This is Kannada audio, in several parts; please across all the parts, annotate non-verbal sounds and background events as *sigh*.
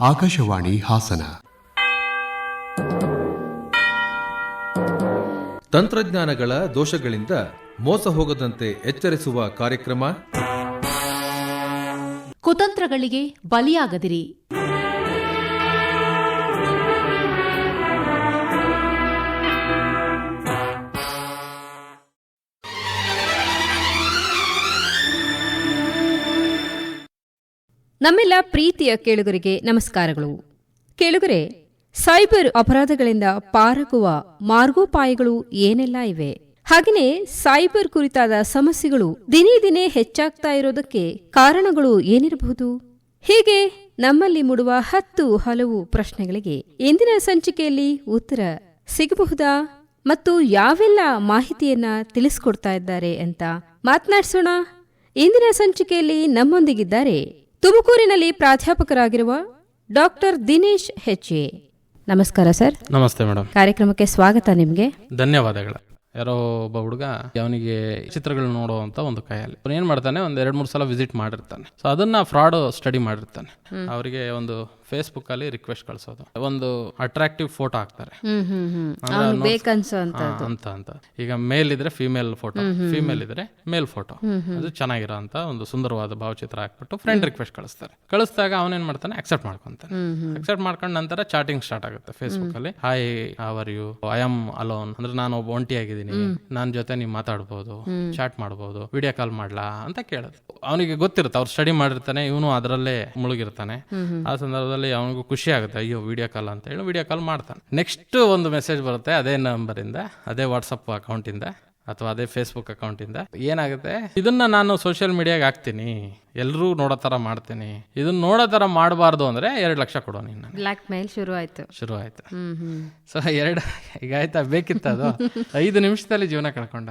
ಆಕಾಶವಾಣಿ ಹಾಸನ. ತಂತ್ರಜ್ಞಾನಗಳ ದೋಷಗಳಿಂದ ಮೋಸ ಹೋಗದಂತೆ ಎಚ್ಚರಿಸುವ ಕಾರ್ಯಕ್ರಮ. ಕುತಂತ್ರಗಳಿಗೆ ಬಲಿಯಾಗದಿರಿ. ನಮ್ಮೆಲ್ಲ ಪ್ರೀತಿಯ ಕೇಳುಗರಿಗೆ ನಮಸ್ಕಾರಗಳು. ಕೇಳುಗರೆ, ಸೈಬರ್ ಅಪರಾಧಗಳಿಂದ ಪಾರಾಗುವ ಮಾರ್ಗೋಪಾಯಗಳು ಏನೆಲ್ಲ ಇವೆ? ಹಾಗೆಯೇ ಸೈಬರ್ ಕುರಿತಾದ ಸಮಸ್ಯೆಗಳು ದಿನೇ ದಿನೇ ಹೆಚ್ಚಾಗ್ತಾ ಇರೋದಕ್ಕೆ ಕಾರಣಗಳು ಏನಿರಬಹುದು? ಹೀಗೆ ನಮ್ಮಲ್ಲಿ ಮೂಡುವ ಹತ್ತು ಹಲವು ಪ್ರಶ್ನೆಗಳಿಗೆ ಇಂದಿನ ಸಂಚಿಕೆಯಲ್ಲಿ ಉತ್ತರ ಸಿಗಬಹುದಾ? ಮತ್ತು ಯಾವೆಲ್ಲ ಮಾಹಿತಿಯನ್ನ ತಿಳಿಸ್ಕೊಡ್ತಾ ಇದ್ದಾರೆ ಅಂತ ಮಾತನಾಡಿಸೋಣ. ಇಂದಿನ ಸಂಚಿಕೆಯಲ್ಲಿ ನಮ್ಮೊಂದಿಗಿದ್ದಾರೆ ತುಮಕೂರಿನಲ್ಲಿ ಪ್ರಾಧ್ಯಾಪಕರಾಗಿರುವ ಡಾಕ್ಟರ್ ದಿನೇಶ್ ಹೆಚ್ಎ ನಮಸ್ಕಾರ ಸರ್. ನಮಸ್ತೆ ಮೇಡಮ್. ಕಾರ್ಯಕ್ರಮಕ್ಕೆ ಸ್ವಾಗತ ನಿಮ್ಗೆ. ಧನ್ಯವಾದಗಳು. ಯಾರೋ ಒಬ್ಬ ಹುಡುಗ ಅವನಿಗೆ ಚಿತ್ರಗಳು ನೋಡುವಂತ ಒಂದು ಕೈಯಲ್ಲಿ. ಅವ್ನು ಏನ್ ಮಾಡ್ತಾನೆ ಒಂದ್ ಎರಡ್ ಮೂರು ಸಲ ವಿಸಿಟ್ ಮಾಡಿರ್ತಾನೆ. ಸೊ ಅದನ್ನ ಫ್ರಾಡ್ ಸ್ಟಡಿ ಮಾಡಿರ್ತಾನೆ. ಅವರಿಗೆ ಒಂದು ಫೇಸ್ಬುಕ್ ಅಲ್ಲಿ ರಿಕ್ವೆಸ್ಟ್ ಕಳ್ಸೋದು. ಒಂದು ಅಟ್ರಾಕ್ಟಿವ್ ಫೋಟೋ ಹಾಕ್ತಾರೆ. ಅಂತ ಅಂತ ಅಂತ. ಈಗ ಮೇಲ್ ಇದ್ರೆ ಫಿಮೇಲ್ ಫೋಟೋ ಫಿಮೇಲ್ ಇದ್ರೆ ಮೇಲ್ ಫೋಟೋ ಅದು ಚೆನ್ನಾಗಿರೋ ಅಂತ ಒಂದು ಸುಂದರವಾದ ಭಾವಚಿತ್ರ ಹಾಕ್ಬಿಟ್ಟು ಫ್ರೆಂಡ್ ರಿಕ್ವೆಸ್ಟ್ ಕಳಿಸ್ತಾರೆ. ಕಳಿಸಿದಾಗ ಅವನೇನ್ ಮಾಡ್ತಾನೆ? ಅಕ್ಸೆಪ್ಟ್ ಮಾಡ್ಕೊಂತಾನೆ. ಅಕ್ಸೆಪ್ಟ್ ಮಾಡ್ಕೊಂಡ ನಂತರ ಚಾಟಿಂಗ್ ಸ್ಟಾರ್ಟ್ ಆಗುತ್ತೆ ಫೇಸ್ಬುಕ್ ಅಲ್ಲಿ hi how are you I am alone ಅಂದ್ರೆ ನಾನು ಒಬ್ಬ ಒಂಟಿಯಾಗಿದ್ದೀನಿ ನನ್ನ ಜೊತೆ ನೀವು ಮಾತಾಡ್ಬೋದು ಚಾಟ್ ಮಾಡ್ಬೋದು ವಿಡಿಯೋ ಕಾಲ್ ಮಾಡ್ಲಾ ಅಂತ ಕೇಳೋದು ಅವನಿಗೆ ಗೊತ್ತಿರುತ್ತೆ ಅವ್ರು ಸ್ಟಡಿ ಮಾಡಿರ್ತಾನೆ ಇವನು ಅದರಲ್ಲೇ ಮುಳುಗಿರ್ತಾನೆ. ಆ ಸಂದರ್ಭದಲ್ಲಿ ಅವನಿಗೂ ಖುಷಿ ಆಗುತ್ತೆ, ಅಯ್ಯೋ ವಿಡಿಯೋ ಕಾಲ್ ಅಂತ ಹೇಳಿ ವಿಡಿಯೋ ಕಾಲ್ ಮಾಡ್ತಾನೆ. ನೆಕ್ಸ್ಟ್ ಒಂದು ಮೆಸೇಜ್ ಬರುತ್ತೆ, ಅದೇ ನಂಬರಿಂದ ಅದೇ ವಾಟ್ಸಪ್ ಅಕೌಂಟಿಂದ ಅಥವಾ ಅದೇ ಫೇಸ್ಬುಕ್ ಅಕೌಂಟಿಂದ ಏನಾಗುತ್ತೆ? ಇದನ್ನ ನಾನು ಸೋಷಿಯಲ್ ಮೀಡಿಯಾಗೆ ಹಾಕ್ತೀನಿ. ಎಲ್ಲರೂ ನೋಡೋ ತರ ಮಾಡ್ತೇನೆ. ಇದನ್ನ ನೋಡೋ ತರ ಮಾಡಬಾರ್ದು ಅಂದ್ರೆ ಎರಡು ಲಕ್ಷ ಕೊಡೋ ನೀನು ನನಗೆ. ಬ್ಲಾಕ್ ಮೇಲ್ ಶುರು ಆಯ್ತು. ಶುರು ಆಯ್ತು. ಸೊ ಎರಡು ಈಗ ಆಯ್ತಾ? ಬೇಕಿತ್ತು ಅದು? ಐದು ನಿಮಿಷದಲ್ಲಿ ಜೀವನ ಕಳ್ಕೊಂಡ.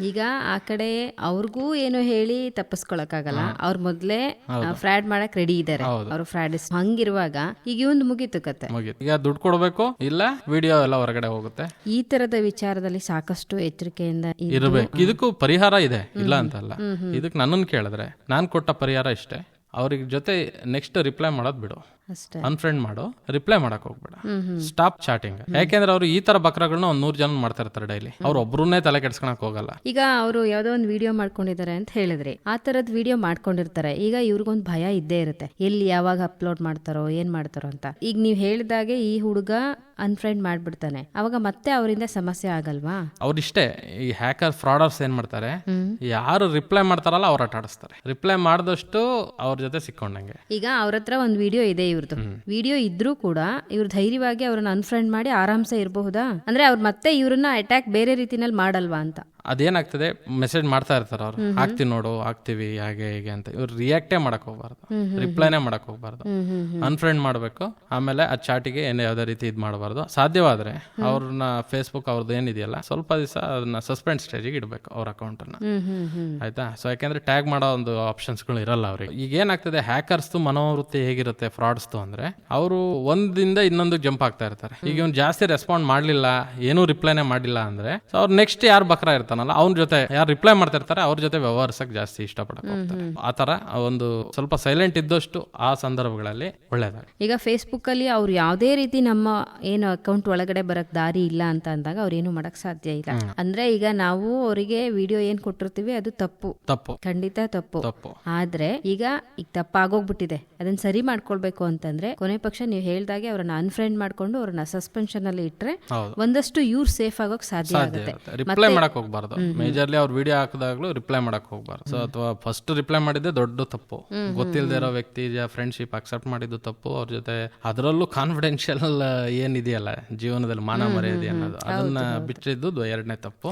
ಈಗ ಆ ಕಡೆ ಅವ್ರಿಗೂ ಏನು ಹೇಳಿ ತಪ್ಪಿಸ್ಕೊಳಕ್ಕಾಗಲ್ಲ. ಅವ್ರ ಮೊದ್ಲೇ ಫ್ರಾಡ್ ಮಾಡಕ್ ರೆಡಿ ಇದಾರೆ. ಅವ್ರು ಫ್ರಾಡ್ ಹಂಗಿರುವಾಗ ಈಗ ಒಂದು ಮುಗೀತು ಕತೆ. ಈಗ ದುಡ್ಡು ಕೊಡಬೇಕು? ಇಲ್ಲ ವಿಡಿಯೋ ಎಲ್ಲ ಹೊರಗಡೆ ಹೋಗುತ್ತೆ. ಈ ತರದ ವಿಚಾರದಲ್ಲಿ ಸಾಕಷ್ಟು ಎಚ್ಚರಿಕೆಯಿಂದ ಇರಬೇಕು. ಇದಕ್ಕೂ ಪರಿಹಾರ ಇದೆ. ಇಲ್ಲ ಅಂತಲ್ಲ. ಇದಕ್ಕೆ ನನ್ನನ್ನು ಕೇಳಿದ್ರೆ ನಾನು ಕೊಟ್ಟ ಪರಿಹಾರ ಇಷ್ಟೇ. ಅವ್ರಿಗೆ ಜೊತೆ ನೆಕ್ಸ್ಟ್ ರಿಪ್ಲೈ ಮಾಡೋದು ಬಿಡು. ಅನ್ಫ್ರೆಂಡ್ ಮಾಡು ರಿಪ್ಲೈ ಮಾಡಕ್ ಹೋಗ್ಬೇಡ. ಸ್ಟಾಪ್ ಚಾಟಿಂಗ್ ಯಾಕೆಂದ್ರೆ ಅವ್ರು ಈ ತರ ಬಕ್ರಗಳನ್ನ ಒಂದ್ ನೂರ್ ಜನ ಮಾಡ್ತಾ ಇರ್ತಾರೆ ಡೈಲಿ ಅವ್ರು ಒಬ್ರನ್ನೇ ತಲೆ ಕೆಡ್ಸ್ಕೊಳಕ್ ಹೋಗಲ್ಲ. ಈಗ ಅವರು ಯಾವ್ದೋ ಒಂದು ವಿಡಿಯೋ ಮಾಡ್ಕೊಂಡಿದ್ದಾರೆ ಅಂತ ಹೇಳಿದ್ರಿ. ಆ ತರದ್ ವಿಡಿಯೋ ಮಾಡ್ಕೊಂಡಿರ್ತಾರೆ. ಈಗ ಇವ್ರಿಗೊಂದು ಭಯ ಇದ್ದೇ ಇರುತ್ತೆ. ಎಲ್ಲಿ ಯಾವಾಗ ಅಪ್ಲೋಡ್ ಮಾಡ್ತಾರೋ ಏನ್ ಮಾಡ್ತಾರೋ ಅಂತ. ಈಗ ನೀವ್ ಹೇಳಿದಾಗೆ ಈ ಹುಡುಗ ಅನ್ಫ್ರೆಂಡ್ ಮಾಡ್ಬಿಡ್ತಾನೆ. ಅವಾಗ ಮತ್ತೆ ಅವರಿಂದ ಸಮಸ್ಯೆ ಆಗಲ್ವಾ? ಅವ್ರಿಷ್ಟೇ ಈ ಹ್ಯಾಕರ್ ಫ್ರಾಡರ್ಸ್ ಏನ್ ಮಾಡ್ತಾರೆ? ಯಾರು ರಿಪ್ಲೈ ಮಾಡ್ತಾರಲ್ಲ ಅವ್ರ ಆಟ ಆಡಿಸ್ತಾರೆ. ರಿಪ್ಲೈ ಮಾಡಿದಷ್ಟು ಅವ್ರ ಜೊತೆ ಸಿಕ್ಕೊಂಡಂಗೆ. ಈಗ ಅವ್ರ ಹತ್ರ ಒಂದು ವಿಡಿಯೋ ಇದೆ ಇವ್ರದ್ದು ವಿಡಿಯೋ ಇದ್ರೂ ಕೂಡ ಇವ್ರು ಧೈರ್ಯವಾಗಿ ಅವ್ರನ್ನ ಅನ್ಫ್ರೆಂಡ್ ಮಾಡಿ ಆರಾಮ್ಸೆ ಇರಬಹುದಾ? ಅಂದ್ರೆ ಅವ್ರು ಮತ್ತೆ ಇವ್ರನ್ನ ಅಟ್ಯಾಕ್ ಬೇರೆ ರೀತಿನಲ್ಲಿ ಮಾಡಲ್ವಾ ಅಂತ. ಅದೇನಾಗ್ತದೆ? ಮೆಸೇಜ್ ಮಾಡ್ತಾ ಇರ್ತಾರೆ ಅವ್ರು. ಹಾಕ್ತಿವಿ ನೋಡು ಹಾಕ್ತಿವಿ ಹಾಗೆ ಹೀಗೆ ಅಂತ. ಇವ್ರು ರಿಯಾಕ್ಟೇ ಮಾಡಕ್ ಹೋಗ್ಬಾರ್ದು. ರಿಪ್ಲೈನೇ ಮಾಡಕ್ ಹೋಗ್ಬಾರ್ದು. ಅನ್ಫ್ರೆಂಡ್ ಮಾಡ್ಬೇಕು. ಆಮೇಲೆ ಆ ಚಾಟಿಗೆ ಏನೇ ಯಾವ್ದೇ ರೀತಿ ಇದ್ ಮಾಡಬಾರ್ದು. ಸಾಧ್ಯವಾದ್ರೆ ಅವ್ರನ್ನ ಫೇಸ್ಬುಕ್ ಅವ್ರದ್ದು ಏನಿದೆಯಲ್ಲ ಸ್ವಲ್ಪ ದಿವಸ ಅದನ್ನ ಸಸ್ಪೆಂಡ್ ಸ್ಟೇಜಿಗೆ ಇಡಬೇಕು ಅವ್ರ ಅಕೌಂಟ್ ಅನ್ನ. ಆಯ್ತಾ? ಸೊ ಯಾಕೆಂದ್ರೆ ಟ್ಯಾಗ್ ಮಾಡೋ ಒಂದು ಆಪ್ಷನ್ಸ್ಗಳು ಇರಲ್ಲ ಅವ್ರಿಗೆ. ಈಗ ಏನಾಗ್ತದೆ? ಹ್ಯಾಕರ್ಸ್ ಮನೋವೃತ್ತಿ ಹೇಗಿರುತ್ತೆ? ಫ್ರಾಡ್ಸ್ ಅಂದ್ರೆ ಅವರು ಒಂದಿಂದ ಇನ್ನೊಂದು ಜಂಪ್ ಆಗ್ತಾ ಇರ್ತಾರೆ. ಈಗ ಇವ್ನು ಜಾಸ್ತಿ ರೆಸ್ಪಾಂಡ್ ಮಾಡ್ಲಿಲ್ಲ ಏನೂ ರಿಪ್ಲೈನೇ ಮಾಡಿಲ್ಲ ಅಂದ್ರೆ ಸೊ ಅವ್ರು ನೆಕ್ಸ್ಟ್ ಯಾರು ಬಕ್ರ ಇರ್ತಾನಲ್ಲ ಅವ್ನ ಜೊತೆ ಯಾರು ರಿಪ್ಲೈ ಮಾಡ್ತಾ ಇರ್ತಾರೆ ಅವ್ರ ಜೊತೆ ವ್ಯವಹರಿಸಕ್ ಜಾಸ್ತಿ ಇಷ್ಟಪಡಕ್ ಆತರ ಒಂದು ಸ್ವಲ್ಪ ಸೈಲೆಂಟ್ ಇದ್ದಷ್ಟು ಆ ಸಂದರ್ಭಗಳಲ್ಲಿ ಒಳ್ಳೇದಾಗ ಈಗ ಫೇಸ್ಬುಕ್ ಅಲ್ಲಿ ಅವ್ರು ಯಾವುದೇ ರೀತಿ ನಮ್ಮ ಏನು ಅಕೌಂಟ್ ಒಳಗಡೆ ಬರಕ್ ದಾರಿ ಇಲ್ಲ ಅಂತ ಅಂದಾಗ ಅವ್ರು ಏನು ಮಾಡಕ್ ಸಾಧ್ಯ ಇಲ್ಲ. ಅಂದ್ರೆ ಈಗ ನಾವು ಅವರಿಗೆ ವಿಡಿಯೋ ಏನ್ ಕೊಟ್ಟಿರ್ತೀವಿ ಅದು ತಪ್ಪು. ತಪ್ಪು. ಖಂಡಿತ ತಪ್ಪು. ತಪ್ಪು. ಆದ್ರೆ ಈಗ ಈಗ ತಪ್ಪಾಗೋಗ್ಬಿಟ್ಟಿದೆ. ಅದನ್ನ ಸರಿ ಮಾಡ್ಕೊಳ್ಬೇಕು ಅಂತಂದ್ರೆ ಕೊನೆ ಪಕ್ಷ ನೀವು ಹೇಳ್ದಾಗೆ ಅವ್ರನ್ನ ಅನ್ಫ್ರೆಂಡ್ ಮಾಡ್ಕೊಂಡು ಅವ್ರನ್ನ ಸಸ್ಪೆನ್ಷನ್ ಅಲ್ಲಿ ಇಟ್ರೆ ಒಂದಷ್ಟು ಇವ್ರು ಸೇಫ್ ಆಗೋಕ್ ಸಾಧ್ಯ ಆಗುತ್ತೆ. ಹೋಗ್ಬಾರ್ದು ಮೇಜರ್ಲಿ ಅವ್ರ ವಿಡಿಯೋ ಹಾಕಿದಾಗ್ಲೂ ರಿಪ್ಲೈ ಮಾಡಕ್ ಹೋಗ್ಬಾರ್ದು. ಸೊ ಅಥವಾ ಫಸ್ಟ್ ರಿಪ್ಲೈ ಮಾಡಿದ್ದೆ ದೊಡ್ಡ ತಪ್ಪು. ಗೊತ್ತಿಲ್ಲದೆ ಇರೋ ವ್ಯಕ್ತಿ ಫ್ರೆಂಡ್ಶಿಪ್ ಅಕ್ಸೆಪ್ಟ್ ಮಾಡಿದ್ದು ತಪ್ಪು. ಅವ್ರ ಜೊತೆ ಅದರಲ್ಲೂ ಕಾನ್ಫಿಡೆನ್ಷಿಯಲ್ *laughs* ಏನಿದೆಯಲ್ಲ ಜೀವನದಲ್ಲಿ ಮಾನ ಮರ್ಯಾದೆ ಅನ್ನೋದು. ಅದನ್ನ ಬಿಟ್ಟಿದ್ದು ಎರಡನೇ ತಪ್ಪು.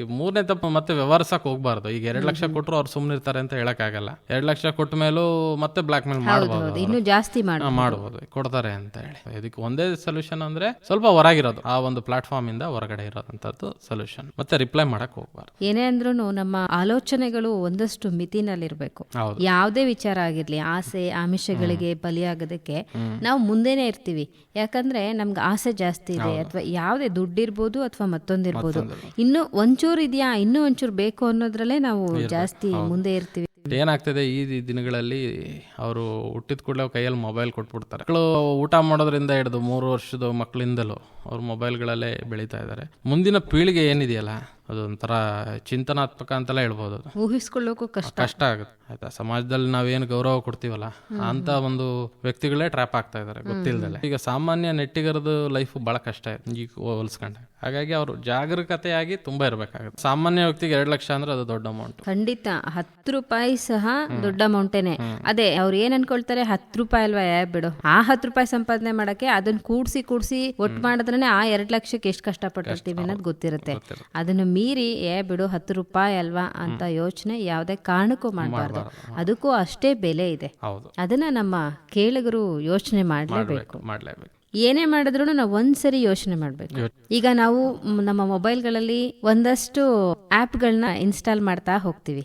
ಈ ಮೂರನೇ ತಪ್ಪು ಮತ್ತೆ ವ್ಯವಹರಿಸಕ್ ಹೋಗ್ಬಾರ್ದು. ಈಗ ಎರಡ್ ಲಕ್ಷ ಕೊಟ್ಟರು ಅವ್ರು ಸುಮ್ಮನಿರ್ತಾರೆ ಇರ್ತಾರೆ ಅಂತ ಹೇಳಕ್ ಆಗಲ್ಲ. ಎರಡ್ ಲಕ್ಷ ಕೊಟ್ಟ ಮೇಲೂ ಮತ್ತೆ ಬ್ಲಾಕ್ ಮೇಲ್ ಮಾಡಬಹುದು ಇನ್ನು ಜಾಸ್ತಿ ಮಾಡಬಹುದು ಕೊಡ್ತಾರೆ ಅಂತ ಹೇಳಿ. ಇದಕ್ಕೆ ಒಂದೇ ಸೊಲ್ಯೂಷನ್ ಅಂದ್ರೆ ಸ್ವಲ್ಪ ಹೊರಗಿರೋದು. ಆ ಒಂದು ಪ್ಲಾಟ್ಫಾರ್ಮ್ ಇಂದ ಹೊರಗಡೆ ಇರೋದಂತದ್ದು ಸೊಲ್ಯೂಷನ್ ಮತ್ತೆ ರಿಪ್ಲೈ ಮಾಡಕ್ ಹೋಗ್ಬಾರ್ದು. ಏನೇ ಅಂದ್ರೂ ನಮ್ಮ ಆಲೋಚನೆಗಳು ಒಂದಷ್ಟು ಮಿತಿನಲ್ಲಿರ್ಬೇಕು. ಯಾವುದೇ ವಿಚಾರ ಆಗಿರ್ಲಿ ಆಸೆ ಆಮಿಷಗಳಿಗೆ ಬಲಿಯಾಗೋದಕ್ಕೆ ನಾವು ಮುಂದೆನೆ ಇರ್ತೀವಿ. ಯಾಕಂದ್ರೆ ನಮ್ಗೆ ಆಸೆ ಜಾಸ್ತಿ ಇದೆ ಅಥವಾ ಯಾವುದೇ ದುಡ್ಡಿರ್ಬೋದು ಅಥವಾ ಮತ್ತೊಂದಿರ್ಬೋದು. ಇನ್ನು ಒಂಚೂರು ಇದೆಯಾ ಇನ್ನೂ ಒಂಚೂರು ಬೇಕು ಅನ್ನೋದ್ರಲ್ಲೇ ನಾವು ಜಾಸ್ತಿ ಮುಂದೆ ಇರ್ತೀವಿ. ಏನಾಗ್ತದೆ ಈ ದಿನಗಳಲ್ಲಿ ಅವರು ಹುಟ್ಟಿದ ಕೂಡಲೇ ಕೈಯಲ್ಲಿ ಮೊಬೈಲ್ ಕೊಟ್ಬಿಡ್ತಾರೆ. ಮಕ್ಕಳು ಊಟ ಮಾಡೋದ್ರಿಂದ ಹಿಡಿದು ಮೂರು ವರ್ಷದ ಮಕ್ಕಳಿಂದಲೂ ಅವ್ರು ಮೊಬೈಲ್ಗಳಲ್ಲೇ ಬೆಳೀತಾ ಇದ್ದಾರೆ. ಮುಂದಿನ ಪೀಳಿಗೆ ಏನಿದೆಯಲ್ಲ ಅದೊಂಥರ ಚಿಂತನಾತ್ಮಕ ಅಂತೆಲ್ಲ ಹೇಳ್ಬೋದು ಅದು. ಊಹಿಸ್ಕೊಳ್ಳೋಕು ಕಷ್ಟ. ಕಷ್ಟ ಆಗುತ್ತೆ. ಆಯ್ತಾ? ಸಮಾಜದಲ್ಲಿ ನಾವೇನು ಗೌರವ ಕೊಡ್ತೀವಲ್ಲ ಅಂತ ಒಂದು ವ್ಯಕ್ತಿಗಳೇ ಟ್ರ್ಯಾಪ್ ಆಗ್ತಾ ಇದಾರೆ ಗೊತ್ತಿಲ್ದಲೆ. ಈಗ ಸಾಮಾನ್ಯ ನೆಟ್ಟಿಗರದು ಲೈಫ್ ಬಹಳ ಕಷ್ಟ ಇದೆ ಈಗ ಹೋಲಿಸ್ಕೊಂಡೆ ಹಾಗಾಗಿ ಅವರು ಜಾಗರೂಕತೆಯಾಗಿ ತುಂಬಾ ಇರಬೇಕಾಗುತ್ತೆ. ಸಾಮಾನ್ಯ ವ್ಯಕ್ತಿಗೆ ಎರಡು ಲಕ್ಷ ಅಂದ್ರೆ ಅದು ದೊಡ್ಡ ಅಮೌಂಟ್ ಖಂಡಿತ. ಹತ್ತು ರೂಪಾಯಿ ಸಹ ದೊಡ್ಡ ಅಮೌಂಟೇನೆ ಅದೇ ಅವ್ರು ಏನ್ ಅನ್ಕೊಳ್ತಾರೆ? ಹತ್ತು ರೂಪಾಯಿ ಅಲ್ವಾ? ಯಾ ಬಿಡು. ಆ ಹತ್ತು ರೂಪಾಯಿ ಸಂಪಾದನೆ ಮಾಡಕ್ಕೆ ಅದನ್ನ ಕೂಡ್ಸಿ ಕೂಡ್ಸಿ ಒಟ್ಟು ಮಾಡಿದ್ರೆ ಆ ಎರಡ್ ಲಕ್ಷಕ್ಕೆ ಎಷ್ಟು ಕಷ್ಟಪಟ್ಟಿರ್ತೀವಿ ಅನ್ನೋದು ಗೊತ್ತಿರುತ್ತೆ. ಅದನ್ನ ಮೀರಿ ಏ ಬಿಡು ಹತ್ತು ರೂಪಾಯಿ ಅಲ್ವಾ? ಅಂತ ಯೋಚನೆ ಯಾವುದೇ ಕಾರಣಕ್ಕೂ ಮಾಡಬಾರ್ದು. ಅದಕ್ಕೂ ಅಷ್ಟೇ ಬೆಲೆ ಇದೆ. ಅದನ್ನ ನಮ್ಮ ಕೇಳಿಗರು ಯೋಚನೆ ಮಾಡಲೇಬೇಕು. ಮಾಡ್ಲೇಬೇಕು. ಏನೇ ಮಾಡಿದ್ರು ನಾವು ಒಂದ್ಸರಿ ಯೋಚನೆ ಮಾಡಬೇಕು. ಈಗ ನಾವು ನಮ್ಮ ಮೊಬೈಲ್ಗಳಲ್ಲಿ ಒಂದಷ್ಟು ಆ್ಯಪ್ಗಳನ್ನ ಇನ್ಸ್ಟಾಲ್ ಮಾಡ್ತಾ ಹೋಗ್ತೀವಿ.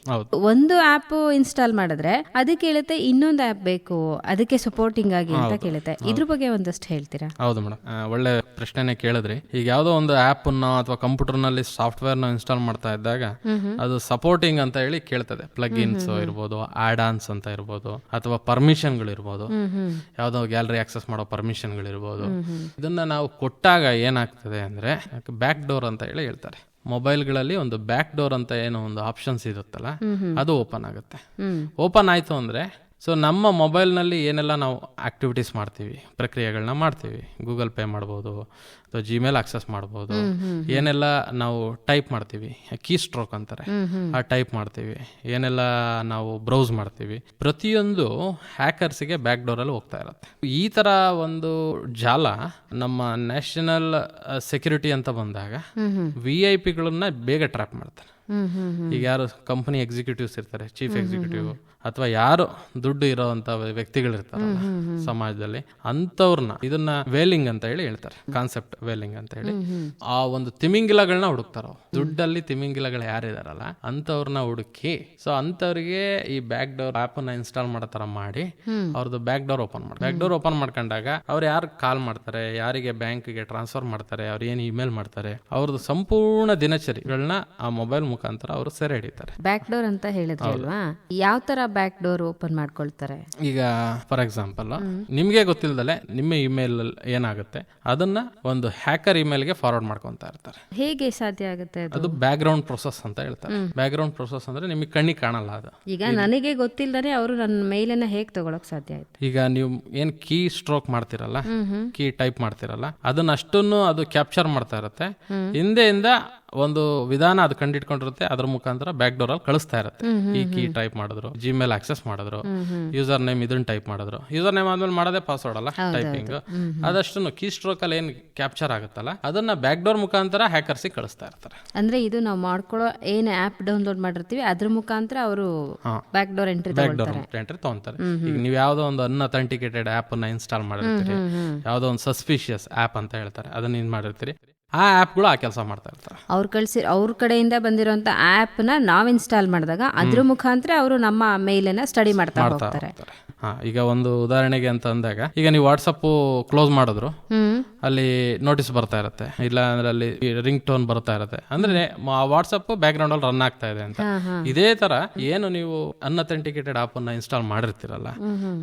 ಒಂದು ಆ್ಯಪ್ ಇನ್ಸ್ಟಾಲ್ ಮಾಡಿದ್ರೆ ಅದಕ್ಕೆ ಹೇಳುತ್ತೆ ಇನ್ನೊಂದು ಆ್ಯಪ್ ಬೇಕು ಅದಕ್ಕೆ ಸಪೋರ್ಟಿಂಗ್ ಆಗಿ ಅಂತ ಕೇಳುತ್ತೆ. ಇದ್ರ ಬಗ್ಗೆ ಒಂದಷ್ಟು ಹೇಳ್ತೀರಾ? ಹೌದು ಮೇಡಮ್ ಒಳ್ಳೆ ಪ್ರಶ್ನೆನೇ ಕೇಳಿದ್ರಿ. ಈಗ ಯಾವುದೋ ಒಂದು ಆ್ಯಪ್ ಅಥವಾ ಕಂಪ್ಯೂಟರ್ನಲ್ಲಿ ಸಾಫ್ಟ್ವೇರ್ನ ಇನ್ಸ್ಟಾಲ್ ಮಾಡ್ತಾ ಇದ್ದಾಗ ಅದು ಸಪೋರ್ಟಿಂಗ್ ಅಂತ ಹೇಳಿ ಕೇಳ್ತದೆ. ಪ್ಲಗ್ ಇನ್ಸ್ ಇರ್ಬೋದು ಆಡ್ ಆನ್ಸ್ ಅಂತ ಇರ್ಬೋದು ಅಥವಾ ಪರ್ಮಿಷನ್ಗಳು ಇರ್ಬೋದು ಯಾವುದೋ ಗ್ಯಾಲರಿ ಆಕ್ಸೆಸ್ ಮಾಡೋ ಪರ್ಮಿಷನ್ಗಳು ಇರ್ಬೋದು ಇದನ್ನ ನಾವು ಕೊಟ್ಟಾಗ ಏನಾಗ್ತದೆ ಅಂದ್ರೆ ಬ್ಯಾಕ್ ಡೋರ್ ಅಂತ ಹೇಳಿ ಹೇಳ್ತಾರೆ. ಮೊಬೈಲ್ಗಳಲ್ಲಿ ಒಂದು ಬ್ಯಾಕ್ ಡೋರ್ ಅಂತ ಏನೋ ಒಂದು ಆಪ್ಷನ್ಸ್ ಇರುತ್ತಲ್ಲ ಅದು ಓಪನ್ ಆಗುತ್ತೆ. ಓಪನ್ ಆಯ್ತು ಅಂದ್ರೆ ಸೊ ನಮ್ಮ ಮೊಬೈಲ್ನಲ್ಲಿ ಏನೆಲ್ಲ ನಾವು ಆಕ್ಟಿವಿಟೀಸ್ ಮಾಡ್ತೀವಿ ಪ್ರಕ್ರಿಯೆಗಳನ್ನ ಮಾಡ್ತೀವಿ. ಗೂಗಲ್ ಪೇ ಮಾಡ್ಬೋದು ಅಥವಾ ಜಿಮೇಲ್ ಆಕ್ಸೆಸ್ ಮಾಡ್ಬೋದು. ಏನೆಲ್ಲ ನಾವು ಟೈಪ್ ಮಾಡ್ತೀವಿ ಕೀ ಸ್ಟ್ರೋಕ್ ಅಂತಾರೆ ಆ ಟೈಪ್ ಮಾಡ್ತೀವಿ ಏನೆಲ್ಲ ನಾವು ಬ್ರೌಸ್ ಮಾಡ್ತೀವಿ. ಪ್ರತಿಯೊಂದು ಹ್ಯಾಕರ್ಸ್ಗೆ ಬ್ಯಾಕ್ ಡೋರಲ್ಲಿ ಹೋಗ್ತಾ ಇರುತ್ತೆ. ಈ ತರ ಒಂದು ಜಾಲ ನಮ್ಮ ನ್ಯಾಷನಲ್ ಸೆಕ್ಯೂರಿಟಿ ಅಂತ ಬಂದಾಗ ವಿ ಐ ಪಿಗಳನ್ನ ಬೇಗ ಟ್ರ್ಯಾಪ್ ಮಾಡ್ತಾರೆ. ಈಗ ಯಾರು ಕಂಪನಿ ಎಕ್ಸಿಕ್ಯೂಟಿವ್ಸ್ ಇರ್ತಾರೆ ಚೀಫ್ ಎಕ್ಸಿಕ್ಯೂಟಿವ್ ಅಥವಾ ಯಾರು ದುಡ್ಡು ಇರೋಂತ ವ್ಯಕ್ತಿಗಳಿರ್ತಾರಲ್ಲ ಸಮಾಜದಲ್ಲಿ ಅಂಥವ್ರನ್ನ ಇದನ್ನ ವೇಲಿಂಗ್ ಅಂತ ಹೇಳಿ ಹೇಳ್ತಾರೆ ಕಾನ್ಸೆಪ್ಟ್ ವೇಲಿಂಗ್ ಅಂತ ಹೇಳಿ. ಆ ಒಂದು ತಿಮಿಂಗಿಲಗಳನ್ನ ಹುಡುಕ್ತಾರ ದುಡ್ಡಲ್ಲಿ ತಿಮಿಂಗಿಲಗಳು ಯಾರಿದಾರಲ್ಲ ಅಂತವ್ರನ್ನ ಹುಡುಕಿ ಸೊ ಅಂತವ್ರಿಗೆ ಈ ಬ್ಯಾಕ್ ಡೋರ್ ಆಪ್ನ ಇನ್ಸ್ಟಾಲ್ ಮಾಡೋ ತರ ಮಾಡಿ ಅವ್ರದ್ದು ಬ್ಯಾಕ್ ಡೋರ್ ಓಪನ್ ಮಾಡಿ ಬ್ಯಾಕ್ ಡೋರ್ ಓಪನ್ ಮಾಡ್ಕೊಂಡಾಗ ಅವ್ರು ಯಾರು ಕಾಲ್ ಮಾಡ್ತಾರೆ ಯಾರಿಗೆ ಬ್ಯಾಂಕ್ಗೆ ಟ್ರಾನ್ಸ್ಫರ್ ಮಾಡ್ತಾರೆ ಅವ್ರು ಏನು ಇಮೇಲ್ ಮಾಡ್ತಾರೆ ಅವ್ರದ್ದು ಸಂಪೂರ್ಣ ದಿನಚರಿಗಳನ್ನ ಆ ಮೊಬೈಲ್ ಮುಖಾಂತರ ಅವರು ಸೆರೆ ಹಿಡಿತಾರೆ. ಬ್ಯಾಕ್ ಡೋರ್ ಅಂತ ಹೇಳಿದ್ರಲ್ವಾ ಯಾವ ತರ ಬ್ಯಾಕ್ ಡೋರ್ ಓಪನ್ ಮಾಡ್ಕೊಳ್ತಾರೆ? ಈಗ ಫಾರ್ ಎಕ್ಸಾಂಪಲ್ ನಿಮ್ಗೆ ಗೊತ್ತಿಲ್ದಲೆ ನಿಮ್ಮ ಇಮೇಲ್ ಏನಾಗುತ್ತೆ ಅದನ್ನ ಒಂದು ಹ್ಯಾಕರ್ ಇಮೇಲ್ಗೆ ಫಾರ್ವರ್ಡ್ ಮಾಡ್ಕೊಂತ ಇರ್ತಾರೆ. ಹೇಗೆ ಸಾಧ್ಯ ಆಗುತ್ತೆ ಅದು? ಅದು ಬ್ಯಾಕ್ ಗ್ರೌಂಡ್ ಪ್ರೊಸೆಸ್ ಅಂತ ಹೇಳ್ತಾರೆ. ಬ್ಯಾಕ್ ಗ್ರೌಂಡ್ ಪ್ರೊಸೆಸ್ ಅಂದ್ರೆ ನಿಮಗೆ ಕಣ್ಣಿಗೆ ಕಾಣಲ್ಲ ಅದು. ಈಗ ನನಗೆ ಗೊತ್ತಿಲ್ಲದೆ ಅವರು ನನ್ನ ಮೇಲನ್ನ ಹೇಗೆ ತಗೊಳಕ್ ಸಾಧ್ಯ ಆಯ್ತು? ಈಗ ನೀವು ಏನ್ ಕೀ ಸ್ಟ್ರೋಕ್ ಮಾಡ್ತಿರಲ್ಲ ಕೀ ಟೈಪ್ ಮಾಡ್ತಿರಲ್ಲ ಅದನ್ನ ಅಷ್ಟನ್ನು ಅದು ಕ್ಯಾಪ್ಚರ್ ಮಾಡ್ತಾ ಇರುತ್ತೆ. ಹಿಂದೆಯಿಂದ ಒಂದು ವಿಧಾನ ಅದು ಕಂಡಿಟ್ಕೊಂಡಿರುತ್ತೆ ಅದ್ರ ಮುಖಾಂತರ ಬ್ಯಾಕ್ ಡೋರ್ ಅಲ್ಲಿ ಕಳಿಸ್ತಾ ಇರುತ್ತೆ. ಈ ಕೀ ಟೈಪ್ ಮಾಡಿದ್ರು ಜಿಮೇಲ್ ಆಕ್ಸೆಸ್ ಮಾಡಿದ್ರು ಯೂಸರ್ ನೇಮ್ ಇದನ್ನ ಟೈಪ್ ಮಾಡಿದ್ರು. ಯೂಸರ್ ನೇಮ್ ಆದ್ಮೇಲೆ ಮಾಡೋದೇ ಪಾಸ್ವರ್ಡ್ ಅಲ್ಲ ಟೈಪಿಂಗ್ ಅದಷ್ಟು ಕೀ ಸ್ಟ್ರೋಕ್ ಅಲ್ಲಿ ಏನ್ ಕ್ಯಾಪ್ಚರ್ ಆಗುತ್ತಲ್ಲ ಅದನ್ನ ಬ್ಯಾಕ್ ಡೋರ್ ಮುಖಾಂತರ ಹ್ಯಾಕರ್ಸಿಗೆ ಕಳಿಸ್ತಾ ಇರ್ತಾರೆ. ಅಂದ್ರೆ ಇದು ನಾವು ಮಾಡ್ಕೊಳ್ಳೋ ಏನ್ ಆಪ್ ಡೌನ್ಲೋಡ್ ಮಾಡಿರ್ತೀವಿ ಅದ್ರ ಮುಖಾಂತರ ಅವರು back door entry back door entry ತಗೊಂತಾರೆ ಈಗ ನೀವು ಯಾವ್ದೋ ಒಂದು ಅನ್ ಅಥೆಂಟಿಕೇಟೆಡ್ ಆಪ್ ಅನ್ನ ಇನ್ಸ್ಟಾಲ್ ಮಾಡಿರ್ತೀರಿ ಯಾವ್ದೋ ಒಂದು ಸಸ್ಪಿಷಿಯಸ್ ಆಪ್ ಅಂತ ಹೇಳ್ತಾರೆ ಅದನ್ನ ಏನ್ ಮಾಡಿರ್ತೀರಿ. ಆ ಆ್ಯಪ್ಗಳು ಆ ಕೆಲಸ ಮಾಡ್ತಾ ಇರ್ತಾರೆ. ಅವ್ರು ಕಳಿಸಿ ಅವ್ರ ಕಡೆಯಿಂದ ಬಂದಿರೋಂತ ಆಪ್ನ ನಾವ್ ಇನ್ಸ್ಟಾಲ್ ಮಾಡಿದಾಗ ಅದ್ರ ಮುಖಾಂತರ ಅವರು ನಮ್ಮ ಮೇಲನ್ನ ಸ್ಟಡಿ ಮಾಡ್ತಾ ಹೋಗ್ತಾರೆ. ಹಾ ಈಗ ಒಂದು ಉದಾಹರಣೆಗೆ ಅಂತ ಅಂದಾಗ ಈಗ ನೀವು ವಾಟ್ಸಪ್ ಕ್ಲೋಸ್ ಮಾಡಿದ್ರು ಅಲ್ಲಿ ನೋಟಿಸ್ ಬರ್ತಾ ಇರುತ್ತೆ. ಇಲ್ಲ ಅಂದ್ರೆ ಅಲ್ಲಿ ರಿಂಗ್ ಟೋನ್ ಬರ್ತಾ ಇರುತ್ತೆ. ಅಂದ್ರೆ ವಾಟ್ಸಪ್ ಬ್ಯಾಕ್ ಗ್ರೌಂಡ್ ಅಲ್ಲಿ ರನ್ ಆಗ್ತಾ ಇದೆ ಅಂತ. ಇದೇ ತರ ಏನು ನೀವು ಅನ್ಅಥೆಂಟಿಕೇಟೆಡ್ ಆಪ್ ಅನ್ನ ಇನ್ಸ್ಟಾಲ್ ಮಾಡಿರ್ತೀರಲ್ಲ?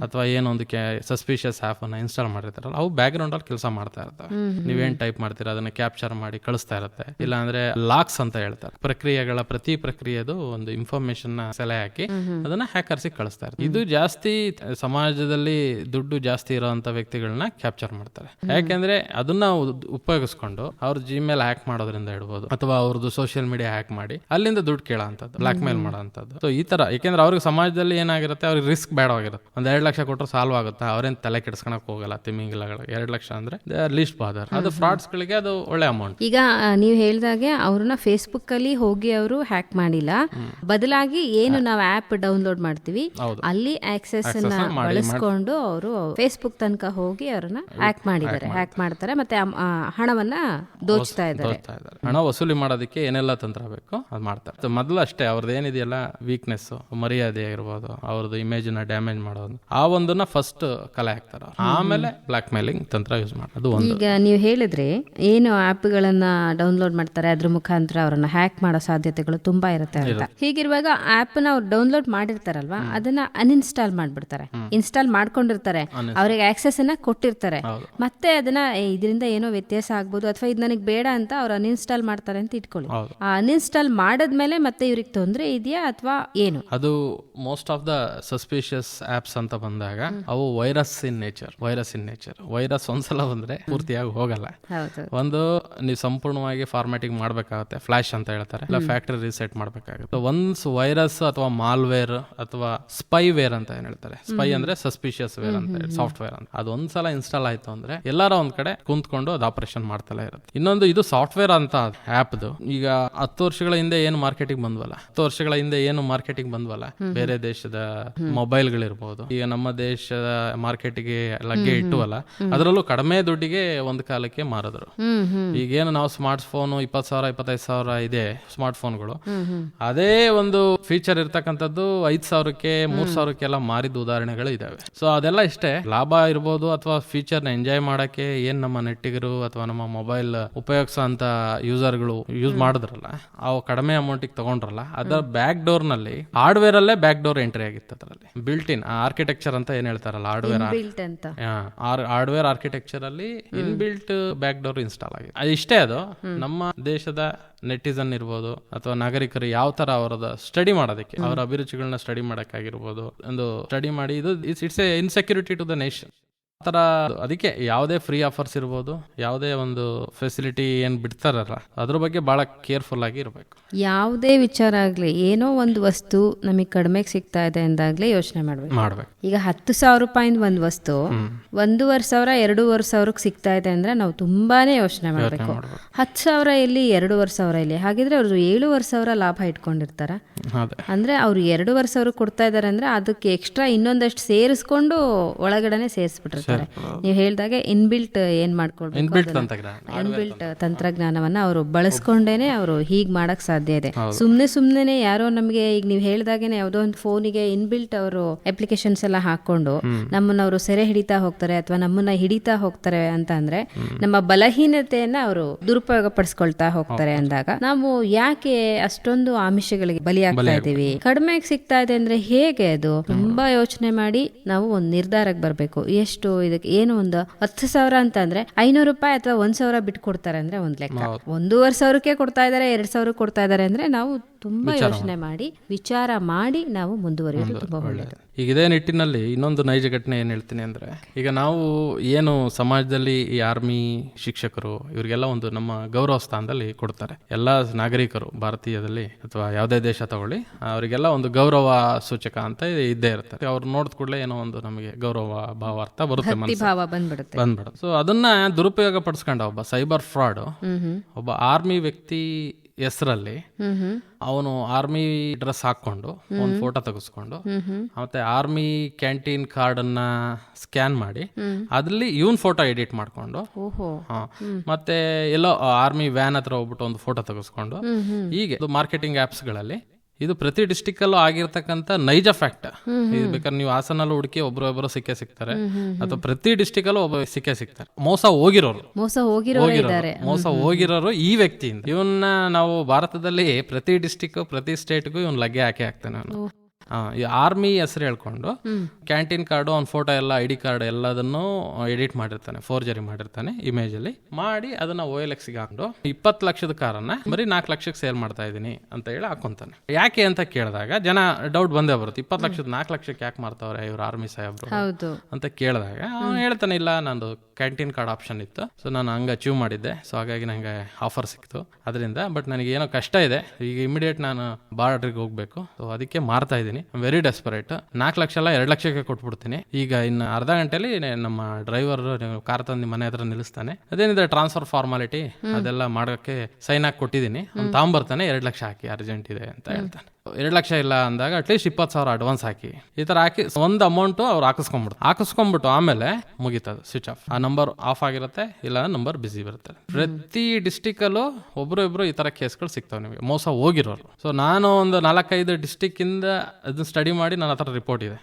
ಅಥವಾ ಏನೊಂದು ಸಸ್ಪಿಷಿಯಸ್ ಆಪ್ ಅನ್ನ ಇನ್ಸ್ಟಾಲ್ ಮಾಡಿರ್ತಾರಲ್ಲ? ಅವು ಬ್ಯಾಕ್ ಗ್ರೌಂಡ್ ಅಲ್ಲಿ ಕೆಲಸ ಮಾಡ್ತಾ ಇರ್ತವೆ. ನೀವೇನ್ ಟೈಪ್ ಮಾಡ್ತೀರಾ? ಅದನ್ನ ಕ್ಯಾಪ್ಚರ್ ಮಾಡಿ ಕಳಿಸ್ತಾ ಇರುತ್ತೆ. ಇಲ್ಲಾಂದ್ರೆ ಲಾಕ್ಸ್ ಅಂತ ಹೇಳ್ತಾರೆ. ಪ್ರಕ್ರಿಯೆಗಳ ಪ್ರತಿ ಪ್ರಕ್ರಿಯೆದು ಒಂದು ಇನ್ಫಾರ್ಮೇಶನ್ನ ಸೆಲೆ ಹಾಕಿ ಅದನ್ನ ಹ್ಯಾಕರ್ಸ್ ಕಳಿಸ್ತಾ ಇರ್ತಾರೆ ಇದು ಜಾಸ್ತಿ ಸಮಾಜದಲ್ಲಿ ದುಡ್ಡು ಜಾಸ್ತಿ ಇರುವಂತ ವ್ಯಕ್ತಿಗಳನ್ನ ಕ್ಯಾಪ್ಚರ್ ಮಾಡ್ತಾರೆ. ಯಾಕೆಂದ್ರೆ ಅದನ್ನ ಉಪಯೋಗಿಸ್ಕೊಂಡು ಅವ್ರ ಜಿಮೇಲ್ ಹ್ಯಾಕ್ ಮಾಡೋದ್ರಿಂದ ಇಡ್ಬೋದು ಅಥವಾ ಅವ್ರದ್ದು ಸೋಷಿಯಲ್ ಮೀಡಿಯಾ ಹ್ಯಾಕ್ ಮಾಡಿ ಅಲ್ಲಿಂದ ದುಡ್ಡು ಕೇಳೋಂಥದ್ದು ಬ್ಲಾಕ್ ಮೇಲ್ ಮಾಡೋಂಥದ್ದು ಸೊ ಈ ತರ ಯಾಕೆಂದ್ರೆ ಅವ್ರಿಗೆ ಸಮಾಜದಲ್ಲಿ ಏನಾಗಿರುತ್ತೆ ಅವ್ರಿಗೆ ರಿಸ್ಕ್ ಬೇಡವಾಗಿರುತ್ತೆ ಒಂದ್ ಎರಡು ಲಕ್ಷ ಕೊಟ್ಟರು ಸಾಲ್ವ್ ಆಗುತ್ತಾ? ಅವ್ರೇನ್ ತಲೆ ಕೆಡ್ಸ್ಕೊಳಕ್ ಹೋಗಲ್ಲ ತಿಮಿಂಗಿಲಗಳು ಎರಡು ಲಕ್ಷ ಅಂದ್ರೆ ಲೀಸ್ಟ್ ಬಾದರ್ ಅದು ಫ್ರಾಡ್ಸ್ ಗಳಿಗೆ ಅದು ಒಳ್ಳೆ ಅಮೌಂಟ್ ಈಗ ನೀವು ಹೇಳಿದಾಗೆ ಅವ್ರನ್ನ ಫೇಸ್ಬುಕ್ ಅಲ್ಲಿ ಹೋಗಿ ಅವರು ಹ್ಯಾಕ್ ಮಾಡಿಲ್ಲ. ಬದಲಾಗಿ ಏನು ನಾವು ಆಪ್ ಡೌನ್ಲೋಡ್ ಮಾಡ್ತೀವಿ ಅಲ್ಲಿ ಆಕ್ಸೆಸ್ ಅನ್ನ ಬಳಸ್ಕೊಂಡು ಅವರು ಫೇಸ್ಬುಕ್ ತನಕ ಹೋಗಿ ಅವ್ರನ್ನ ಹ್ಯಾಕ್ ಮಾಡಿದ್ದಾರೆ. ಹ್ಯಾಕ್ ಮಾಡ್ತಾರೆ ಮತ್ತೆ ಹಣವನ್ನ ದೋಚ್ತಾ ಇದ್ದಾರೆ. ಹಣ ವಸೂಲಿ ಮಾಡೋದಕ್ಕೆ ಏನೆಲ್ಲ ತಂತ್ರ ಬೇಕು ಅದ್ ಮಾಡ್ತಾರೆ. ಮೊದಲು ಅಷ್ಟೇ ಅವ್ರದ್ದು ಏನಿದೆಯಲ್ಲ ವೀಕ್ನೆಸ್ ಮರ್ಯಾದೆ ಆಗಿರ್ಬೋದು ಅವ್ರದ್ದು ಇಮೇಜ್ನ ಡ್ಯಾಮೇಜ್ ಮಾಡೋದು ಆ ಒಂದನ್ನ ಫಸ್ಟ್ ಕಲೆ ಹಾಕ್ತಾರೆ. ಆಮೇಲೆ ಬ್ಲಾಕ್ ಮೇಲಿಂಗ್ ತಂತ್ರ ಯೂಸ್ ಮಾಡೋದು. ಈಗ ನೀವು ಹೇಳಿದ್ರೆ ಏನು ಆ್ಯಪ್ಗಳನ್ನ ಡೌನ್ಲೋಡ್ ಮಾಡ್ತಾರೆ ಅದ್ರ ಮುಖಾಂತರ ಅವರನ್ನ ಹ್ಯಾಕ್ ಮಾಡೋ ಸಾಧ್ಯತೆಗಳು ತುಂಬಾ ಇರುತ್ತೆ ಅಂತ. ಹೀಗಿರುವಾಗ ಆ್ಯಪ್ನ ಅವ್ರು ಡೌನ್ಲೋಡ್ ಮಾಡಿರ್ತಾರಲ್ವಾ ಅದನ್ನ ಅನ್ಇನ್ಸ್ಟಾಲ್ ಮಾಡ್ಬಿಡ್ತಾರೆ. ಇನ್ಸ್ಟಾಲ್ ಮಾಡ್ಕೊಂಡಿರ್ತಾರೆ. ಅವ್ರಿಗೆ ಆಕ್ಸೆಸ್ ಅನ್ನ ಕೊಟ್ಟಿರ್ತಾರೆ. ಮತ್ತೆ ಅದನ್ನ ಇದರಿಂದ ಏನೋ ವ್ಯತ್ಯಾಸ ಆಗ್ಬೋದು ಅಥವಾ ಇದು ನನಗೆ ಬೇಡ ಅಂತ ಅವ್ರು ಅನ್ಇನ್ಸ್ಟಾಲ್ ಮಾಡ್ತಾರೆ ಅಂತ ಇಟ್ಕೊಳ್ಳಿ. ಆ ಅನ್ಇನ್ಸ್ಟಾಲ್ ಮಾಡಿದ್ಮೇಲೆ ಮತ್ತೆ ಇವ್ರಿಗೆ ತೊಂದರೆ ಇದೆಯಾ ಅಥವಾ ಏನು? ಅದು most of the suspicious apps ಅಂತ ಬಂದಾಗ ಅವು virus in nature virus in nature virus ಒಂದ್ಸಲ ಬಂದ್ರೆ ಪೂರ್ತಿಯಾಗಿ ಹೋಗಲ್ಲ. ಒಂದು ನೀವು ಸಂಪೂರ್ಣವಾಗಿ ಫಾರ್ಮ್ಯಾಟಿಂಗ್ ಮಾಡಬೇಕಾಗುತ್ತೆ ಫ್ಲಾಶ್ ಅಂತ ಹೇಳ್ತಾರೆ. ಇಲ್ಲ ಫ್ಯಾಕ್ಟರಿ ರೀಸೆಟ್ ಮಾಡಬೇಕಾಗುತ್ತೆ. ಒನ್ಸ್ ವೈರಸ್ ಅಥವಾ ಮಾಲ್ವೇರ್ ಅಥವಾ ಸ್ಪೈ ವೇರ್ ಅಂತ ಏನ್ ಹೇಳ್ತಾರೆ? ಸ್ಪೈ ಅಂದ್ರೆ ಸಸ್ಪಿಷಿಯಸ್ ವೇರ್ ಅಂತ ಹೇಳಿ ಸಾಫ್ಟ್ವೇರ್ ಅಂತ. ಅದು ಒಂದ್ಸಲ ಇನ್ಸ್ಟಾಲ್ ಆಯ್ತು ಅಂದ್ರೆ ಎಲ್ಲಾರ ಒಂದ್ ಕಡೆ ಕುಂತ್ಕೊಂಡು ಅದು ಆಪರೇಷನ್ ಮಾಡ್ತಲೇ ಇರುತ್ತೆ. ಇನ್ನೊಂದು ಇದು ಸಾಫ್ಟ್ವೇರ್ ಅಂತ ಆಪ್ದು ಈಗ ಹತ್ತು ವರ್ಷಗಳ ಹಿಂದೆ ಏನು ಮಾರ್ಕೆಟಿಂಗ್ ಬಂದ್ವಲ್ಲ? ಹತ್ತು ವರ್ಷಗಳ ಹಿಂದೆ ಏನು ಮಾರ್ಕೆಟಿಂಗ್ ಬಂದ್ವಲ್ಲ? ಬೇರೆ ದೇಶದ ಮೊಬೈಲ್ಗಳಿರ್ಬೋದು ಈಗ ನಮ್ಮ ದೇಶದ ಮಾರ್ಕೆಟಿಗೆ ಲಗ್ಗೆ ಇಟ್ಟುವಲ್ಲ ಅದರಲ್ಲೂ ಕಡಿಮೆ ದುಡ್ಡಿಗೆ ಒಂದ್ ಕಾಲಕ್ಕೆ ಮಾರಿದ್ರು. ಈಗೇನು ನಾವು ಸ್ಮಾರ್ಟ್ ಫೋನ್ ಇಪ್ಪತ್ತು ಸಾವಿರ ಇಪ್ಪತ್ತೈದು ಸಾವಿರ ಇದೆ ಸ್ಮಾರ್ಟ್ ಫೋನ್ಗಳು ಅದೇ ಒಂದು ಫೀಚರ್ ಇರ್ತಕ್ಕಂಥದ್ದು ಐದ್ ಸಾವಿರಕ್ಕೆ ಮೂರ್ ಸಾವಿರಕ್ಕೆಲ್ಲ ಮಾರಿದ ಉದಾಹರಣೆಗಳು ಇದಾವೆ. ಸೊ ಅದೆಲ್ಲ ಇಷ್ಟೇ. ಲಾಭ ಇರ್ಬೋದು ಅಥವಾ ಫೀಚರ್ನ ಎಂಜಾಯ್ ಮಾಡಕ್ಕೆ ಏನ್ ನಮ್ಮ ನೆಟ್ಟಿಗರು ಅಥವಾ ನಮ್ಮ ಮೊಬೈಲ್ ಉಪಯೋಗಿಸೋ ಅಂತ ಯೂಸರ್ಗಳು ಯೂಸ್ ಮಾಡಿದ್ರಲ್ಲ ಅವು ಕಡಿಮೆ ಅಮೌಂಟಿಗೆ ತಗೊಂಡ್ರಲ್ಲ ಅದರ ಬ್ಯಾಕ್ ಡೋರ್ನಲ್ಲಿ ಹಾರ್ಡ್ವೇರ್ ಅಲ್ಲೇ ಬ್ಯಾಕ್ ಡೋರ್ ಎಂಟ್ರಿ ಆಗಿತ್ತು ಅದರಲ್ಲಿ. ಬಿಲ್ಟ್ ಇನ್ ಆರ್ಕಿಟೆಕ್ಚರ್ ಅಂತ ಏನ್ ಹೇಳ್ತಾರಲ್ಲ ಹಾರ್ಡ್ವೇರ್ ಬಿಲ್ಟ್ ಅಂತ. ಹಾರ್ಡ್ವೇರ್ ಆರ್ಕಿಟೆಕ್ಚರ್ ಅಲ್ಲಿ inbuilt back door install ಆಗಿದೆ. ಇಷ್ಟೇ ಅದು. ನಮ್ಮ ದೇಶದ ನೆಟಿಸನ್ ಇರ್ಬೋದು ಅಥವಾ ನಾಗರಿಕರು ಯಾವ ತರ ಅವರದ ಸ್ಟಡಿ ಮಾಡೋದಕ್ಕೆ ಅವರ ಅಭಿರುಚಿಗಳನ್ನ ಸ್ಟಡಿ ಮಾಡೋಕ್ಕಾಗಿರ್ಬೋದು. ಒಂದು ಸ್ಟಡಿ ಮಾಡಿ ಇದು it's a insecurity to the nation ತರ ಅದಕ್ಕೆ ಯಾವುದೇ ಫ್ರೀ ಆಫರ್ಸ್ ಇರ್ಬೋದು ಯಾವುದೇ ಒಂದು ಫೆಸಿಲಿಟಿ ಏನು ಬಿಡ್ತಾರಲ್ಲ ಅದ್ರ ಬಗ್ಗೆ ಭಾಳ ಕೇರ್ಫುಲ್ ಆಗಿ ಇರಬೇಕು. ಯಾವುದೇ ವಿಚಾರ ಆಗಲಿ ಏನೋ ಒಂದು ವಸ್ತು ನಮಗೆ ಕಡಿಮೆಗೆ ಸಿಗ್ತಾ ಇದೆ ಅಂದಾಗ್ಲೇ ಯೋಚನೆ ಮಾಡ್ಬೇಕು. ಮಾಡ್ಬೇಕು. ಈಗ ಹತ್ತು ಸಾವಿರ ರೂಪಾಯಿಂದ ಒಂದು ವಸ್ತು ಒಂದೂವರೆ ಸಾವಿರ ಎರಡೂವರೆ ಸಾವಿರಕ್ಕೆ ಸಿಗ್ತಾ ಇದೆ ಅಂದ್ರೆ ನಾವು ತುಂಬಾನೇ ಯೋಚನೆ ಮಾಡಬೇಕು. ಹತ್ತು ಸಾವಿರ ಇಲ್ಲಿ ಎರಡೂವರೆ ಸಾವಿರ ಇಲ್ಲಿ ಹಾಗಿದ್ರೆ ಅವರು ಏಳುವರೆ ಸಾವಿರ ಲಾಭ ಇಟ್ಕೊಂಡಿರ್ತಾರ. ಅಂದರೆ ಅವ್ರು ಎರಡೂವರೆ ಸಾವಿರ ಕೊಡ್ತಾ ಇದ್ದಾರೆ ಅಂದ್ರೆ ಅದಕ್ಕೆ ಎಕ್ಸ್ಟ್ರಾ ಇನ್ನೊಂದಷ್ಟು ಸೇರಿಸ್ಕೊಂಡು ಒಳಗಡೆನೆ ಸೇರಿಸ್ಬಿಟ್ಟಿರ್ತಾರೆ ನೀವು ಹೇಳ್ದಾಗೆ ಇನ್ಬಿಲ್ಟ್ ಏನ್ ಮಾಡ್ಕೊಳ್ಬೇಕು ಇನ್ಬಿಲ್ಟ್ ತಂತ್ರಜ್ಞಾನ. ಇನ್ಬಿಲ್ಟ್ ತಂತ್ರಜ್ಞಾನವನ್ನ ಅವರು ಬಳಸ್ಕೊಂಡೇನೆ ಅವರು ಹೀಗ್ ಮಾಡಕ್ ಸಾಧ್ಯ ಇದೆ. ಸುಮ್ನೆ ಸುಮ್ನೆ ಯಾರೋ ನಮಗೆ ಈಗ ನೀವು ಹೇಳ್ದಾಗೇನೆ ಯಾವ್ದೋ ಒಂದು ಫೋನಿಗೆ ಇನ್ಬಿಲ್ಟ್ ಅವರು ಅಪ್ಲಿಕೇಶನ್ಸ್ ಎಲ್ಲ ಹಾಕೊಂಡು ನಮ್ಮನ್ನ ಅವರು ಸೆರೆ ಹಿಡಿತಾ ಹೋಗ್ತಾರೆ ಅಥವಾ ನಮ್ಮನ್ನ ಹಿಡಿತಾ ಹೋಗ್ತಾರೆ ಅಂತ ಅಂದ್ರೆ ನಮ್ಮ ಬಲಹೀನತೆಯನ್ನ ಅವರು ದುರುಪಯೋಗ ಪಡಿಸ್ಕೊಳ್ತಾ ಹೋಗ್ತಾರೆ ಅಂದಾಗ ನಾವು ಯಾಕೆ ಅಷ್ಟೊಂದು ಆಮಿಷಗಳಿಗೆ ಬಲಿಯಾಗ್ತಾ ಇದೀವಿ ಕಡಿಮೆ ಸಿಗ್ತಾ ಇದೆ ಅಂದ್ರೆ ಹೇಗೆ ಅದು? ತುಂಬಾ ಯೋಚನೆ ಮಾಡಿ ನಾವು ಒಂದು ನಿರ್ಧಾರಕ್ಕೆ ಬರ್ಬೇಕು. ಎಷ್ಟು ಇದಕ್ಕೆ ಏನು ಒಂದು ಹತ್ತು ಸಾವಿರ ಅಂತ ಅಂದ್ರೆ ಐನೂರು ರೂಪಾಯಿ ಅಥವಾ ಒಂದ್ ಸಾವಿರ ಬಿಟ್ಟು ಕೊಡ್ತಾರೆ ಅಂದ್ರೆ ಒಂದ್ ಲೆಕ್ಕ. ಒಂದೂವರೆ ಸಾವಿರಕ್ಕೆ ಕೊಡ್ತಾ ಇದಾರೆ ಎರಡ್ ಸಾವಿರ ಕೊಡ್ತಾ ಇದಾರೆ ಅಂದ್ರೆ ನಾವು ತುಂಬಾ ಯೋಚನೆ ಮಾಡಿ. ವಿಚಾರ ಮಾಡಿ ನಾವು ಮುಂದುವರಿಯೋದು ತುಂಬಾ ಒಳ್ಳೇದು. ಈಗ ಇದೇ ನಿಟ್ಟಿನಲ್ಲಿ ಇನ್ನೊಂದು ನೈಜ ಘಟನೆ ಏನು ಹೇಳ್ತೀನಿ ಅಂದರೆ ಈಗ ನಾವು ಏನು ಸಮಾಜದಲ್ಲಿ ಈ ಆರ್ಮಿ ಶಿಕ್ಷಕರು ಇವರಿಗೆಲ್ಲ ಒಂದು ನಮ್ಮ ಗೌರವ ಸ್ಥಾನದಲ್ಲಿ ಕೊಡ್ತಾರೆ. ಎಲ್ಲ ನಾಗರಿಕರು ಭಾರತೀಯದಲ್ಲಿ ಅಥವಾ ಯಾವುದೇ ದೇಶ ತಗೊಳ್ಳಿ ಅವರಿಗೆಲ್ಲ ಒಂದು ಗೌರವ ಸೂಚಕ ಅಂತ ಇದ್ದೇ ಇರುತ್ತೆ ಅವ್ರು ನೋಡಿದ ಕೂಡಲೇ ಏನೋ ಒಂದು ನಮಗೆ ಗೌರವ ಭಾವಾರ್ಥ ಬರುತ್ತೆ ಬಂದ್ಬಿಡುತ್ತೆ. ಬಂದ್ಬಿಡುತ್ತೆ. ಸೊ ಅದನ್ನ ದುರುಪಯೋಗ ಪಡಿಸ್ಕೊಂಡ ಒಬ್ಬ ಸೈಬರ್ ಫ್ರಾಡ್ ಒಬ್ಬ ಆರ್ಮಿ ವ್ಯಕ್ತಿ ಹೆಸರಲ್ಲಿ ಅವನು ಆರ್ಮಿ ಡ್ರೆಸ್ ಹಾಕೊಂಡು ಒಂದು ಫೋಟೋ ತೆಗೆಸ್ಕೊಂಡು ಮತ್ತೆ ಆರ್ಮಿ ಕ್ಯಾಂಟೀನ್ ಕಾರ್ಡ್ ಅನ್ನ ಸ್ಕ್ಯಾನ್ ಮಾಡಿ ಅದ್ರಲ್ಲಿ ಇವನ್ ಫೋಟೋ ಎಡಿಟ್ ಮಾಡ್ಕೊಂಡು ಮತ್ತೆ ಎಲ್ಲೋ ಆರ್ಮಿ ವ್ಯಾನ್ ಹತ್ರ ಹೋಗ್ಬಿಟ್ಟು ಒಂದು ಫೋಟೋ ತೆಗೆಸ್ಕೊಂಡು ಹೀಗೆ ಮಾರ್ಕೆಟಿಂಗ್ ಆಪ್ಸ್ಗಳಲ್ಲಿ ಇದು ಪ್ರತಿ ಡಿಸ್ಟಿಕ್ ಅಲ್ಲೂ ಆಗಿರ್ತಕ್ಕಂಥ ನೈಜ ಫ್ಯಾಕ್ಟ್. ಇದು ಬೇಕಾದ್ರೆ ನೀವು ಹಾಸನಲ್ಲೂ ಹುಡುಕಿ ಒಬ್ರು ಒಬ್ಬರು ಸಿಕ್ಕೇ ಸಿಗ್ತಾರೆ. ಅಥವಾ ಪ್ರತಿ ಡಿಸ್ಟಿಕ್ ಅಲ್ಲೂ ಒಬ್ಬ ಸಿಕ್ಕೇ ಸಿಗ್ತಾರೆ. ಮೋಸ ಹೋಗಿರೋರು. ಮೋಸ ಹೋಗಿರೋರು ಮೋಸ ಹೋಗಿರೋರು ಈ ವ್ಯಕ್ತಿಯಿಂದ. ಇವನ್ನ ನಾವು ಭಾರತದಲ್ಲಿ ಪ್ರತಿ ಡಿಸ್ಟಿಕ್ ಪ್ರತಿ ಸ್ಟೇಟ್ಗೂ ಇವನ್ ಲಗ್ಗೆ ಹಾಕಿ ಹಾಕ್ತಾನೆ ಅವನು. ಈ ಆರ್ಮಿ ಹೆಸರು ಹೇಳ್ಕೊಂಡು ಕ್ಯಾಂಟೀನ್ ಕಾರ್ಡು ಅವ್ನ ಫೋಟೋ ಎಲ್ಲ ಐ ಡಿ ಕಾರ್ಡ್ ಎಲ್ಲದನ್ನು ಎಡಿಟ್ ಮಾಡಿರ್ತಾನೆ ಫೋರ್ಜರಿ ಮಾಡಿರ್ತಾನೆ ಇಮೇಜ್ ಅಲ್ಲಿ ಮಾಡಿ ಅದನ್ನ ಓ ಎಲ್ ಎಕ್ಸ್ಗೆ ಹಾಕೊಂಡು ಇಪ್ಪತ್ತು ಲಕ್ಷದ ಕಾರನ್ನ ಬರೀ ನಾಲ್ಕು ಲಕ್ಷಕ್ಕೆ ಸೇಲ್ ಮಾಡ್ತಾ ಇದ್ದೀನಿ ಅಂತ ಹೇಳಿ ಹಾಕೊಂತಾನೆ. ಯಾಕೆ ಅಂತ ಕೇಳಿದಾಗ ಜನ ಡೌಟ್ ಬಂದೇ ಬರುತ್ತೆ. ಇಪ್ಪತ್ತು ಲಕ್ಷದ ನಾಲ್ಕು ಲಕ್ಷಕ್ಕೆ ಯಾಕೆ ಮಾಡ್ತಾವ್ರೆ ಇವ್ರು ಆರ್ಮಿ ಸಾಹೇಬ್ರು ಅಂತ ಕೇಳಿದಾಗ ಅವ್ನು ಹೇಳ್ತಾನೆ ಇಲ್ಲ ನಂದು ಕ್ಯಾಂಟೀನ್ ಕಾರ್ಡ್ ಆಪ್ಷನ್ ಇತ್ತು. ಸೊ ನಾನು ಹಂಗೆ ಅಚೀವ್ ಮಾಡಿದ್ದೆ. ಸೊ ಹಾಗಾಗಿ ನಂಗೆ ಆಫರ್ ಸಿಕ್ತು. ಅದರಿಂದ ಬಟ್ ನನಗೆ ಏನೋ ಕಷ್ಟ ಇದೆ. ಈಗ ಇಮಿಡಿಯೇಟ್ ನಾನು ಬಾರ್ಡ್ರಿಗೆ ಹೋಗ್ಬೇಕು. ಸೊ ಅದಕ್ಕೆ ಮಾರ್ತಾ ಇದ್ದೀನಿ. ವೆರಿ ಡೆಸ್ಪರೇಟ್ ನಾಲ್ಕು ಲಕ್ಷ ಎಲ್ಲ ಎರಡು ಲಕ್ಷಕ್ಕೆ ಕೊಟ್ಬಿಡ್ತೀನಿ. ಈಗ ಇನ್ನು ಅರ್ಧ ಗಂಟೆಲಿ ನಮ್ಮ ಡ್ರೈವರ್ ಕಾರ್ ತಂದು ಮನೆ ಹತ್ರ ನಿಲ್ಲಿಸ್ತಾನೆ. ಅದೇನಿದ್ರೆ ಟ್ರಾನ್ಸ್ಫರ್ ಫಾರ್ಮಾಲಿಟಿ ಅದೆಲ್ಲ ಮಾಡೋಕ್ಕೆ ಸೈನ್ ಹಾಕಿ ಕೊಟ್ಟಿದ್ದೀನಿ. ಅವ್ನು ತಗೊಂಬರ್ತಾನೆ ಎರಡು ಲಕ್ಷ ಹಾಕಿ ಅರ್ಜೆಂಟ್ ಇದೆ ಅಂತ ಹೇಳ್ತಾನೆ. ಎರಡು ಲಕ್ಷ ಇಲ್ಲ ಅಂದಾಗ ಅಟ್ಲೀಸ್ಟ್ ಇಪ್ಪತ್ತು ಸಾವಿರ ಅಡ್ವಾನ್ಸ್ ಹಾಕಿ. ಈ ಥರ ಹಾಕಿ ಒಂದು ಅಮೌಂಟ್ ಅವ್ರು ಹಾಕಿಸ್ಕೊಂಡ್ಬಿಡ್ತು ಹಾಕಿಸ್ಕೊಂಡ್ಬಿಟ್ಟು ಆಮೇಲೆ ಮುಗೀತದು ಸ್ವಿಚ್ ಆಫ್ ಆ ನಂಬರ್ ಆಫ್ ಆಗಿರುತ್ತೆ ಇಲ್ಲ ನಂಬರ್ ಬಿಸಿ ಬರುತ್ತೆ. ಪ್ರತಿ ಡಿಸ್ಟಿಕಲ್ಲೂ ಒಬ್ರು ಇಬ್ರು ಈ ತರ ಕೇಸ್ಗಳು ಸಿಗ್ತಾವೆ ನಿಮಗೆ. ಮೋಸ ಹೋಗಿರೋರು. ಸೊ ನಾನು ಒಂದು ನಾಲ್ಕೈದು ಡಿಸ್ಟಿಕ್ಕಿಂದ ಅದನ್ನ ಸ್ಟಡಿ ಮಾಡಿ ನನ್ನ ಹತ್ರ ರಿಪೋರ್ಟ್ ಇದೆ.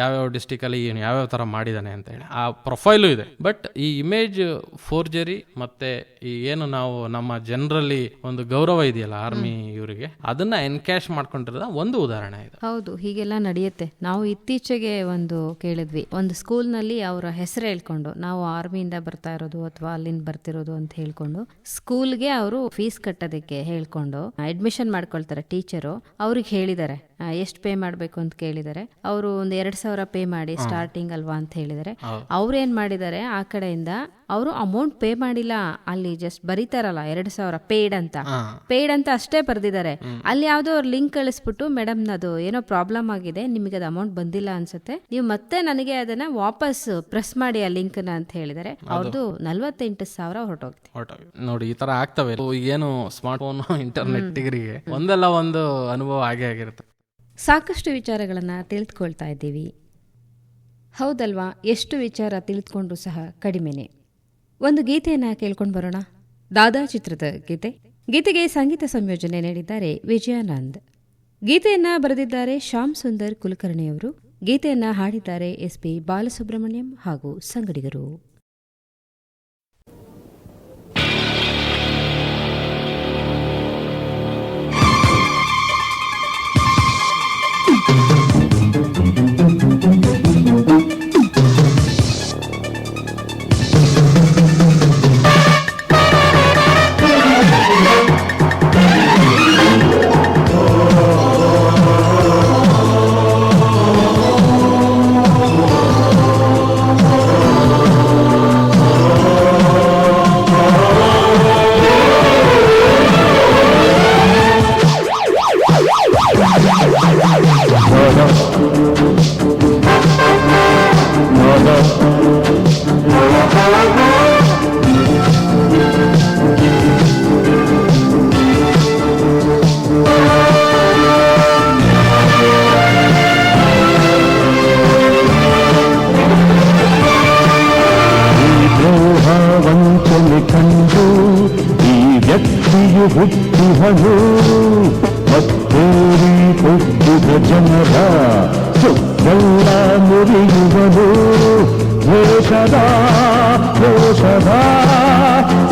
ಯಾವ್ಯಾವ ಡಿಸ್ಟಿಕಲ್ಲಿ ಏನು ಯಾವ್ಯಾವ ತರ ಮಾಡಿದಾನೆ ಅಂತ ಹೇಳಿ. ಆ ಪ್ರೊಫೈಲು ಇದೆ. ಬಟ್ ಈ ಇಮೇಜ್ ಫೋರ್ಜರಿ ಮತ್ತೆ ಈ ಏನು ನಾವು ನಮ್ಮ ಜನರಲ್ಲಿ ಒಂದು ಗೌರವ ಇದೆಯಲ್ಲ ಆರ್ಮಿ ಇವರಿಗೆ ಅದನ್ನ ಎನ್ಕ್ಯಾಶ್ ಮಾಡ್ಕೊಂಡಿರೋದ ಒಂದು ಉದಾಹರಣೆ ಇದೆ. ಹೌದು, ಹೀಗೆಲ್ಲ ನಡೆಯುತ್ತೆ. ನಾವು ಇತ್ತೀಚೆಗೆ ಒಂದು ಕೇಳಿದ್ವಿ. ಒಂದು ಸ್ಕೂಲ್ನಲ್ಲಿ ಅವರ ಹೆಸರು ಹೇಳ್ಕೊಂಡು, ನಾವು ಆರ್ಮಿಯಿಂದ ಬರ್ತಾ ಇರೋದು ಅಥವಾ ಅಲ್ಲಿಂದ ಬರ್ತಿರೋದು ಅಂತ ಹೇಳ್ಕೊಂಡು, ಸ್ಕೂಲ್ಗೆ ಅವರು ಫೀಸ್ ಕಟ್ಟೋದಕ್ಕೆ ಹೇಳ್ಕೊಂಡು, ಅಡ್ಮಿಷನ್ ಮಾಡ್ಕೊಳ್ತಾರೆ ಟೀಚರು. ಅವ್ರಿಗೆ ಹೇಳಿದ್ದಾರೆ ಎಷ್ಟು ಪೇ ಮಾಡಬೇಕು ಅಂತ ಕೇಳಿದ್ದಾರೆ ಅವರು ಒಂದು ಎರಡ್ ಸಾವಿರ ಪೇ ಮಾಡಿ ಸ್ಟಾರ್ಟಿಂಗ್ ಅಲ್ವಾ ಅಂತ ಹೇಳಿದ್ದಾರೆ ಅವ್ರು ಏನು ಮಾಡಿದ್ದಾರೆ ಆ ಕಡೆಯಿಂದ ಅವರು ಅಮೌಂಟ್ ಪೇ ಮಾಡಿಲ್ಲ. ಅಲ್ಲಿ ಜಸ್ಟ್ ಬರೀತಾರಲ್ಲ ಎರಡು ಸಾವಿರ ಪೇಯ್ಡ್ ಅಂತ. ಪೇಯ್ಡ್ ಅಂತ ಅಷ್ಟೇ ಬರೆದಿದ್ದಾರೆ ಅಲ್ಲಿ ಯಾವುದೋ ಅವ್ರು ಲಿಂಕ್ ಕಳಿಸ್ಬಿಟ್ಟು ಮೇಡಮ್ ಅದು ಏನೋ ಪ್ರಾಬ್ಲಮ್ ಆಗಿದೆ ನಿಮಗೆ ಅದು ಅಮೌಂಟ್ ಬಂದಿಲ್ಲ ಅನ್ಸುತ್ತೆ. ನೀವು ಮತ್ತೆ ನನಗೆ ಅದನ್ನ ವಾಪಸ್ ಪ್ರೆಸ್ ಮಾಡಿ ಆ ಲಿಂಕ್ ಅಂತ ಹೇಳಿದರೆ. ಅವ್ರದ್ದು ನಲ್ವತ್ತೆಂಟು ಸಾವಿರ ಹೊರಟೋಗ್ತಿ ಹೊರ್ಟೋಗಿ. ನೋಡಿ ಈ ತರ ಆಗ್ತವೆ. ಏನು ಸ್ಮಾರ್ಟ್ ಫೋನ್ ಇಂಟರ್ನೆಟ್ ಡಿಗ್ರಿಗೆ ಒಂದಲ್ಲ ಒಂದು ಅನುಭವ ಆಗೇ ಆಗಿರುತ್ತೆ. ಸಾಕಷ್ಟು ವಿಚಾರಗಳನ್ನು ತಿಳಿದುಕೊಳ್ತಾ ಇದ್ದೀವಿ. ಹೌದಲ್ವಾ? ಎಷ್ಟು ವಿಚಾರ ತಿಳಿದುಕೊಂಡು ಸಹ ಕಡಿಮೆನೆ. ಒಂದು ಗೀತೆಯನ್ನು ಕೇಳ್ಕೊಂಡು ಬರೋಣ. ದಾದಾ ಚಿತ್ರದ ಗೀತೆ. ಗೀತೆಗೆ ಸಂಗೀತ ಸಂಯೋಜನೆ ನೀಡಿದ್ದಾರೆ ವಿಜಯಾನಂದ್. ಗೀತೆಯನ್ನ ಬರೆದಿದ್ದಾರೆ ಶ್ಯಾಮ್ ಸುಂದರ್ ಕುಲಕರ್ಣಿಯವರು. ಗೀತೆಯನ್ನ ಹಾಡಿದ್ದಾರೆ ಎಸ್ ಪಿ ಬಾಲಸುಬ್ರಹ್ಮಣ್ಯಂ ಹಾಗೂ ಸಂಗಡಿಗರು.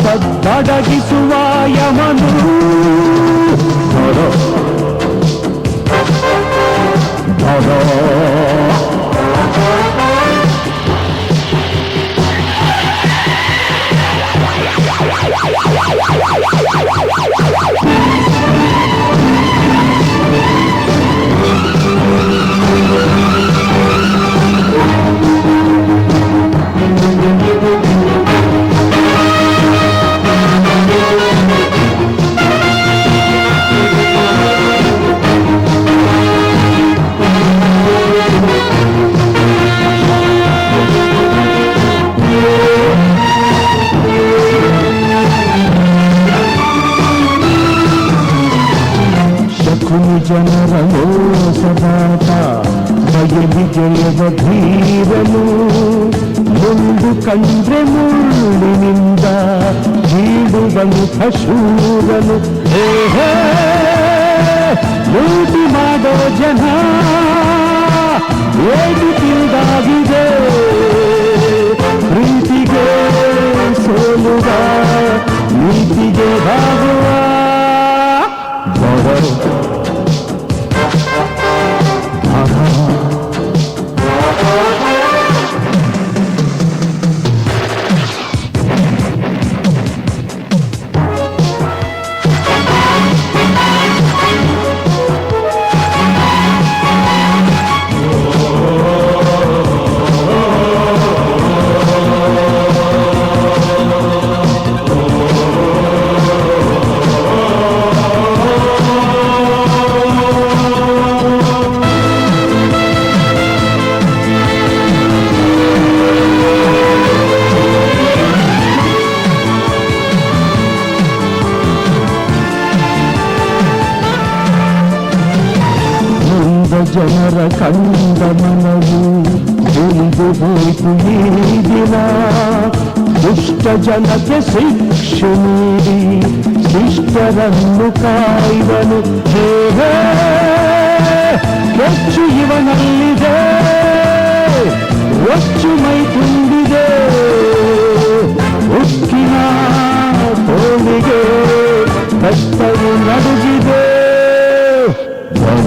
ಸದ್ದಡಗಿಸುವ ಯಮನು ಧರೋ ಧರೋ ಮೋಸದಾಟ ಬಯಲಿ ಜಯದ ಧೀರನು ಒಂದು ಕಂಡ್ರೆ ಮುಳ್ಳಿನಿಂದ ಬೀಡುವನು ಪಶೂರನು ಲೂಟಿ ಮಾಡೋ ಜನ ಏದು ತಿಳಿದಾಗಿದೆ. ಪ್ರೀತಿಗೆ ಸೋಲುವ, ನೀತಿಗೆ ಬಾಗುವ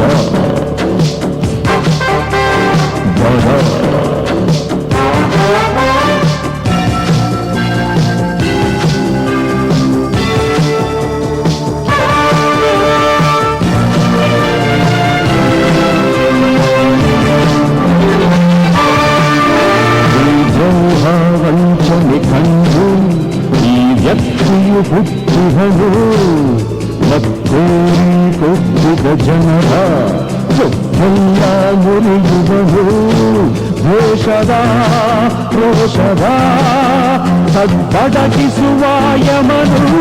ಬಡ ಸದ್ದಡಗಿಸುವ ಯಮನು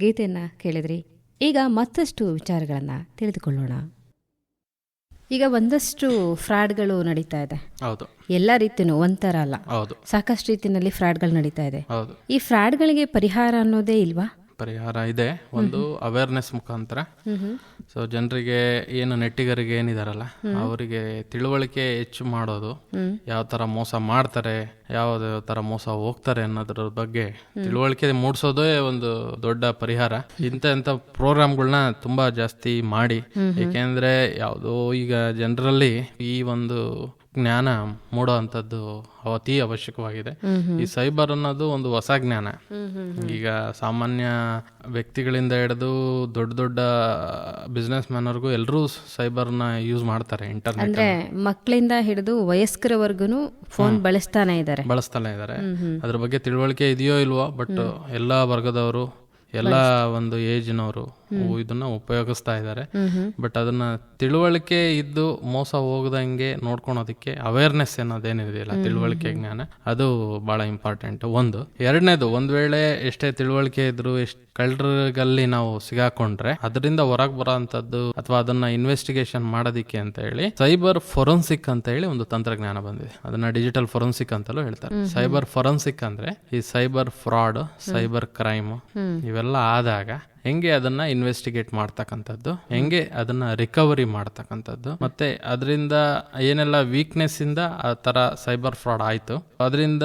ಗೀತೆಯನ್ನ ಕೇಳಿದ್ರಿ. ಈಗ ಮತ್ತಷ್ಟು ವಿಚಾರಗಳನ್ನ ತಿಳಿದುಕೊಳ್ಳೋಣ. ಈಗ ಒಂದಷ್ಟು ಫ್ರಾಡ್ಗಳು ನಡೀತಾ ಇದೆ. ಹೌದು. ಎಲ್ಲ ರೀತಿನೂ ಒಂಥರ ಅಲ್ಲ. ಹೌದು. ಸಾಕಷ್ಟು ರೀತಿಯಲ್ಲಿ ಫ್ರಾಡ್ಗಳು ನಡೀತಾ ಇದೆ. ಈ ಫ್ರಾಡ್ಗಳಿಗೆ ಪರಿಹಾರ ಅನ್ನೋದೇ ಇಲ್ವಾ? ಪರಿಹಾರ ಇದೆ. ಒಂದು ಅವೇರ್ನೆಸ್ ಮುಖಾಂತರ. ಸೊ ಜನರಿಗೆ ಏನು ನೆಟ್ಟಿಗರಿಗೆ ಏನಿದಾರಲ್ಲ ಅವರಿಗೆ ತಿಳುವಳಿಕೆ ಹೆಚ್ಚು ಮಾಡೋದು ಯಾವ ತರ ಮೋಸ ಮಾಡ್ತಾರೆ ಯಾವ ತರ ಮೋಸ ಹೋಗ್ತಾರೆ ಅನ್ನೋದ್ರ ಬಗ್ಗೆ ತಿಳುವಳಿಕೆ ಮೂಡಿಸೋದೇ ಒಂದು ದೊಡ್ಡ ಪರಿಹಾರ. ಇಂಥ ಇಂಥ ಪ್ರೋಗ್ರಾಮ್ಗಳನ್ನ ತುಂಬಾ ಜಾಸ್ತಿ ಮಾಡಿ. ಏಕೆಂದ್ರೆ ಯಾವುದೋ ಈಗ ಜನರಲ್ಲಿ ಈ ಒಂದು ಜ್ಞಾನ ಮೂಡೋ ಅಂಥದ್ದು ಅತಿ ಅವಶ್ಯಕವಾಗಿದೆ ಈ ಸೈಬರ್ ಅನ್ನೋದು ಒಂದು ಹೊಸ ಜ್ಞಾನ. ಈಗ ಸಾಮಾನ್ಯ ವ್ಯಕ್ತಿಗಳಿಂದ ಹಿಡಿದು ದೊಡ್ಡ ದೊಡ್ಡ ಬಿಸ್ನೆಸ್ ಮ್ಯಾನರ್ಗೂ ಎಲ್ಲರೂ ಸೈಬರ್ನ ಯೂಸ್ ಮಾಡ್ತಾರೆ ಇಂಟರ್ನೆಟ್ ಅಂದ್ರೆ ಮಕ್ಕಳಿಂದ ಹಿಡಿದು ವಯಸ್ಕರವರೆಗೂ ಫೋನ್ ಬಳಸ್ತಾನೆ ಇದ್ದಾರೆ ಬಳಸ್ತಾನೆ ಇದ್ದಾರೆ ಅದ್ರ ಬಗ್ಗೆ ತಿಳುವಳಿಕೆ ಇದೆಯೋ ಇಲ್ವೋ ಬಟ್ ಎಲ್ಲಾ ವರ್ಗದವರು ಎಲ್ಲ ಒಂದು ಏಜ್ನವರು ಇದನ್ನ ಉಪಯೋಗಿಸ್ತಾ ಇದ್ದಾರೆ ಬಟ್ ಅದನ್ನ ತಿಳುವಳಿಕೆ ಇದ್ದು ಮೋಸ ಹೋಗದಂಗೆ ನೋಡ್ಕೊಳೋದಕ್ಕೆ ಅವೇರ್ನೆಸ್ ಅನ್ನೋದೇನಿದೆಯಲ್ಲ ತಿಳುವಳಿಕೆ ಜ್ಞಾನ ಅದು ಬಹಳ ಇಂಪಾರ್ಟೆಂಟ್ ಒಂದು ಎರಡನೇದು ಒಂದ್ ವೇಳೆ ಎಷ್ಟೇ ತಿಳುವಳಿಕೆ ಇದ್ರು ಎಷ್ಟು ಕಳ್ಳರಿಗಲ್ಲಿ ನಾವು ಸಿಗಾಕೊಂಡ್ರೆ ಅದರಿಂದ ಹೊರಗೆ ಬರೋ ಅಂತದ್ದು ಅಥವಾ ಅದನ್ನ ಇನ್ವೆಸ್ಟಿಗೇಷನ್ ಮಾಡೋದಿಕ್ಕೆ ಅಂತ ಹೇಳಿ ಸೈಬರ್ ಫೊರೆನ್ಸಿಕ್ ಅಂತ ಹೇಳಿ ಒಂದು ತಂತ್ರಜ್ಞಾನ ಬಂದಿದೆ. ಅದನ್ನ ಡಿಜಿಟಲ್ ಫೊರೆನ್ಸಿಕ್ ಅಂತಲೂ ಹೇಳ್ತಾರೆ. ಸೈಬರ್ ಫೊರೆನ್ಸಿಕ್ ಅಂದ್ರೆ ಈ ಸೈಬರ್ ಫ್ರಾಡ್ ಸೈಬರ್ ಕ್ರೈಮ್ ಇವೆಲ್ಲ ಆದಾಗ ಹೆಂಗೆ ಅದನ್ನ ಇನ್ವೆಸ್ಟಿಗೇಟ್ ಮಾಡ್ತಕ್ಕಂಥದ್ದು ಹೆಂಗೆ ಅದನ್ನ ರಿಕವರಿ ಮಾಡ್ತಕ್ಕಂಥದ್ದು ಮತ್ತೆ ಅದರಿಂದ ಏನೆಲ್ಲ ವೀಕ್ನೆಸ್ ಇಂದ ಆ ತರ ಸೈಬರ್ ಫ್ರಾಡ್ ಆಯ್ತು ಅದರಿಂದ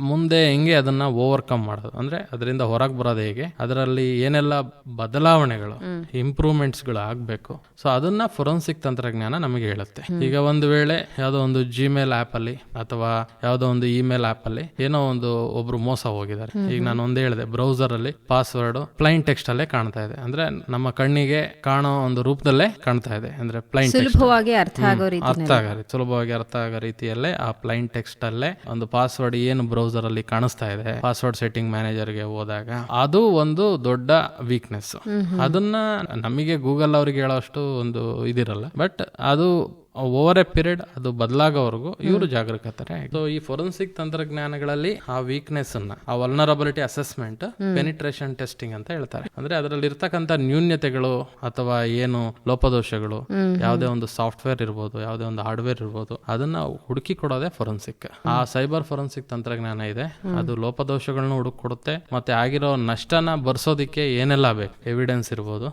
ಮುಂದೆ ಹೆಂಗೆ ಅದನ್ನ ಓವರ್ಕಮ್ ಮಾಡೋದು ಅಂದ್ರೆ ಅದರಿಂದ ಹೊರಗೆ ಬರೋದು ಹೇಗೆ ಅದರಲ್ಲಿ ಏನೆಲ್ಲ ಬದಲಾವಣೆಗಳು ಇಂಪ್ರೂವ್ಮೆಂಟ್ಸ್ಗಳು ಆಗ್ಬೇಕು. ಸೊ ಅದನ್ನ ಫೊರೆನ್ಸಿಕ್ ತಂತ್ರಜ್ಞಾನ ನಮಗೆ ಹೇಳುತ್ತೆ. ಈಗ ಒಂದು ವೇಳೆ ಯಾವುದೋ ಒಂದು ಜಿಮೇಲ್ ಆಪ್ ಅಲ್ಲಿ ಅಥವಾ ಯಾವುದೋ ಒಂದು ಇಮೇಲ್ ಆಪ್ ಅಲ್ಲಿ ಏನೋ ಒಂದು ಒಬ್ರು ಮೋಸ ಹೋಗಿದ್ದಾರೆ. ಈಗ ನಾನು ಒಂದು ಹೇಳಿದೆ ಬ್ರೌಸರ್ ಅಲ್ಲಿ ಪಾಸ್ವರ್ಡ್ ಪ್ಲೈನ್ ಟೆಕ್ಸ್ಟ್ ಅಲ್ಲೇ ಕಾಣ್ತಾ ಇದೆ. ಅಂದ್ರೆ ನಮ್ಮ ಕಣ್ಣಿಗೆ ಕಾಣೋ ಒಂದು ರೂಪದಲ್ಲೇ ಕಾಣ್ತಾ ಇದೆ. ಅಂದ್ರೆ ಪ್ಲೈನ್ ಸುಲಭವಾಗಿ ಅರ್ಥ ಆಗೋ ರೀತಿ ಅರ್ಥ ಆಗ ಸುಲಭವಾಗಿ ಅರ್ಥ ಆಗೋ ರೀತಿಯಲ್ಲೇ ಆ ಪ್ಲೈನ್ ಟೆಕ್ಸ್ಟ್ ಅಲ್ಲೇ ಒಂದು ಪಾಸ್ವರ್ಡ್ ಏನು ಬ್ರೌಸರ್ ಅಲ್ಲಿ ಕಾಣಿಸ್ತಾ ಇದೆ. ಪಾಸ್ವರ್ಡ್ ಸೆಟ್ಟಿಂಗ್ ಮ್ಯಾನೇಜರ್ಗೆ ಹೋದಾಗ ಅದು ಒಂದು ದೊಡ್ಡ ವೀಕ್ನೆಸ್ ಅದನ್ನ ನಮಗೆ ಗೂಗಲ್ ಅವ್ರಿಗೆ ಹೇಳೋಷ್ಟು ಒಂದು ಇದಿರಲ್ಲ. ಬಟ್ ಅದು ಓವರ್ ಎ ಪೀರಿಯಡ್ ಅದು ಬದಲಾಗೋವರೆಗೂ ಇವರು ಜಾಗರೂಕತಾರೆ ಸೊ ಈ ಫೊರೆನ್ಸಿಕ್ ತಂತ್ರಜ್ಞಾನಗಳಲ್ಲಿ ಆ ವೀಕ್ನೆಸ್ ಅನ್ನ, ಆ ವಲ್ನರಬಿಲಿಟಿ ಅಸೆಸ್ಮೆಂಟ್ ಪೆನಿಟ್ರೇಷನ್ ಟೆಸ್ಟಿಂಗ್ ಅಂತ ಹೇಳ್ತಾರೆ. ಅಂದ್ರೆ ಅದರಲ್ಲಿ ಇರ್ತಕ್ಕಂಥ ನ್ಯೂನ್ಯತೆಗಳು ಅಥವಾ ಏನು ಲೋಪದೋಷಗಳು, ಯಾವುದೇ ಒಂದು ಸಾಫ್ಟ್ವೇರ್ ಇರ್ಬೋದು, ಯಾವುದೇ ಒಂದು ಹಾರ್ಡ್ವೇರ್ ಇರ್ಬೋದು, ಅದನ್ನ ಹುಡುಕಿ ಕೊಡೋದೇ ಫೊರೆನ್ಸಿಕ್ ಆ ಸೈಬರ್ ಫೊರೆನ್ಸಿಕ್ ತಂತ್ರಜ್ಞಾನ ಇದೆ. ಅದು ಲೋಪದೋಷಗಳನ್ನ ಹುಡುಕ್ ಕೊಡುತ್ತೆ ಮತ್ತೆ ಆಗಿರೋ ನಷ್ಟನ ಬರ್ಸೋದಿಕ್ಕೆ ಏನೆಲ್ಲ ಬೇಕು? ಎವಿಡೆನ್ಸ್ ಇರ್ಬೋದು,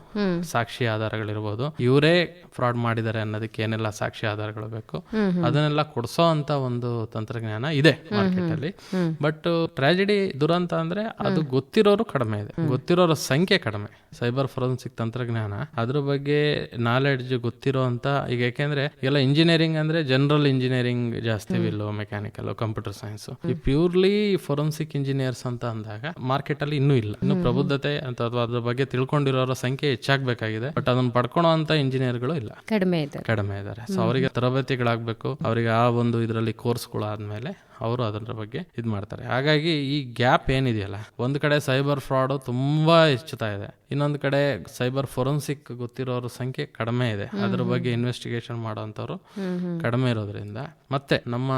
ಸಾಕ್ಷಿ ಆಧಾರಗಳಿರ್ಬೋದು. ಇವರೇ ಫ್ರಾಡ್ ಮಾಡಿದ್ದಾರೆ ಅನ್ನೋದಕ್ಕೆ ಏನೆಲ್ಲ ಸಾಕ್ಷಿ ಆಧಾರಗಳು ಬೇಕು. ಅದನ್ನೆಲ್ಲ ಕೊಡಿಸೋ ಅಂತ ಒಂದು ತಂತ್ರಜ್ಞಾನ ಇದೆ ಮಾರ್ಕೆಟ್ ಅಲ್ಲಿ ಬಟ್ ಟ್ರಾಜಿಡಿ ದುರಂತ ಅಂದ್ರೆ ಅದು ಗೊತ್ತಿರೋರು ಕಡಿಮೆ ಇದೆ. ಗೊತ್ತಿರೋರ ಸಂಖ್ಯೆ ಕಡಿಮೆ. ಸೈಬರ್ ಫೋರೆನ್ಸಿಕ್ ತಂತ್ರಜ್ಞಾನ ಅದ್ರ ಬಗ್ಗೆ ನಾಲೆಡ್ಜ್ ಗೊತ್ತಿರೋ ಅಂತ ಈಗ ಯಾಕೆಂದ್ರೆ ಎಲ್ಲ ಇಂಜಿನಿಯರಿಂಗ್ ಅಂದ್ರೆ ಜನರಲ್ ಇಂಜಿನಿಯರಿಂಗ್ ಜಾಸ್ತಿ ವಿಲ್ಲು ಮೆಕ್ಯಾನಿಕಲ್ ಕಂಪ್ಯೂಟರ್ ಸೈನ್ಸ್ ಈ ಪ್ಯೂರ್ಲಿ ಫೋರೆನ್ಸಿಕ್ ಇಂಜಿನಿಯರ್ಸ್ ಅಂತ ಅಂದಾಗ ಮಾರ್ಕೆಟ್ ಅಲ್ಲಿ ಇನ್ನೂ ಇಲ್ಲ. ಇನ್ನು ಪ್ರಬುದ್ಧತೆ ಅಂತ ಅಥವಾ ಅದ್ರ ಬಗ್ಗೆ ತಿಳ್ಕೊಂಡಿರೋರ ಸಂಖ್ಯೆ ಹೆಚ್ಚಾಗಬೇಕಾಗಿದೆ. ಬಟ್ ಅದನ್ನ ಪಡ್ಕೊಳೋ ಅಂತ ಇಂಜಿನಿಯರ್ಗಳು ಇಲ್ಲ. ಕಡಿಮೆ ಇದೆ ಕಡಿಮೆ ಇದ್ದಾರೆ. ಸೊ ಅವರಿಗೆ ತರಬೇತಿಗಳಾಗಬೇಕು. ಅವರಿಗೆ ಆ ಒಂದು ಇದರಲ್ಲಿ ಕೋರ್ಸ್ಗಳು ಆದ್ಮೇಲೆ ಅವರು ಅದರ ಬಗ್ಗೆ ಇದು ಮಾಡ್ತಾರೆ. ಹಾಗಾಗಿ ಈ ಗ್ಯಾಪ್ ಏನಿದೆಯಲ್ಲ ಒಂದು ಕಡೆ ಸೈಬರ್ ಫ್ರಾಡು ತುಂಬಾ ಹೆಚ್ಚುತ್ತಾ ಇದೆ ಇನ್ನೊಂದು ಕಡೆ ಸೈಬರ್ ಫೊರೆನ್ಸಿಕ್ ಗೊತ್ತಿರೋರ ಸಂಖ್ಯೆ ಕಡಿಮೆ ಇದೆ. ಅದ್ರ ಬಗ್ಗೆ ಇನ್ವೆಸ್ಟಿಗೇಷನ್ ಮಾಡೋಂಥವ್ರು ಕಡಿಮೆ ಇರೋದ್ರಿಂದ. ಮತ್ತೆ ನಮ್ಮ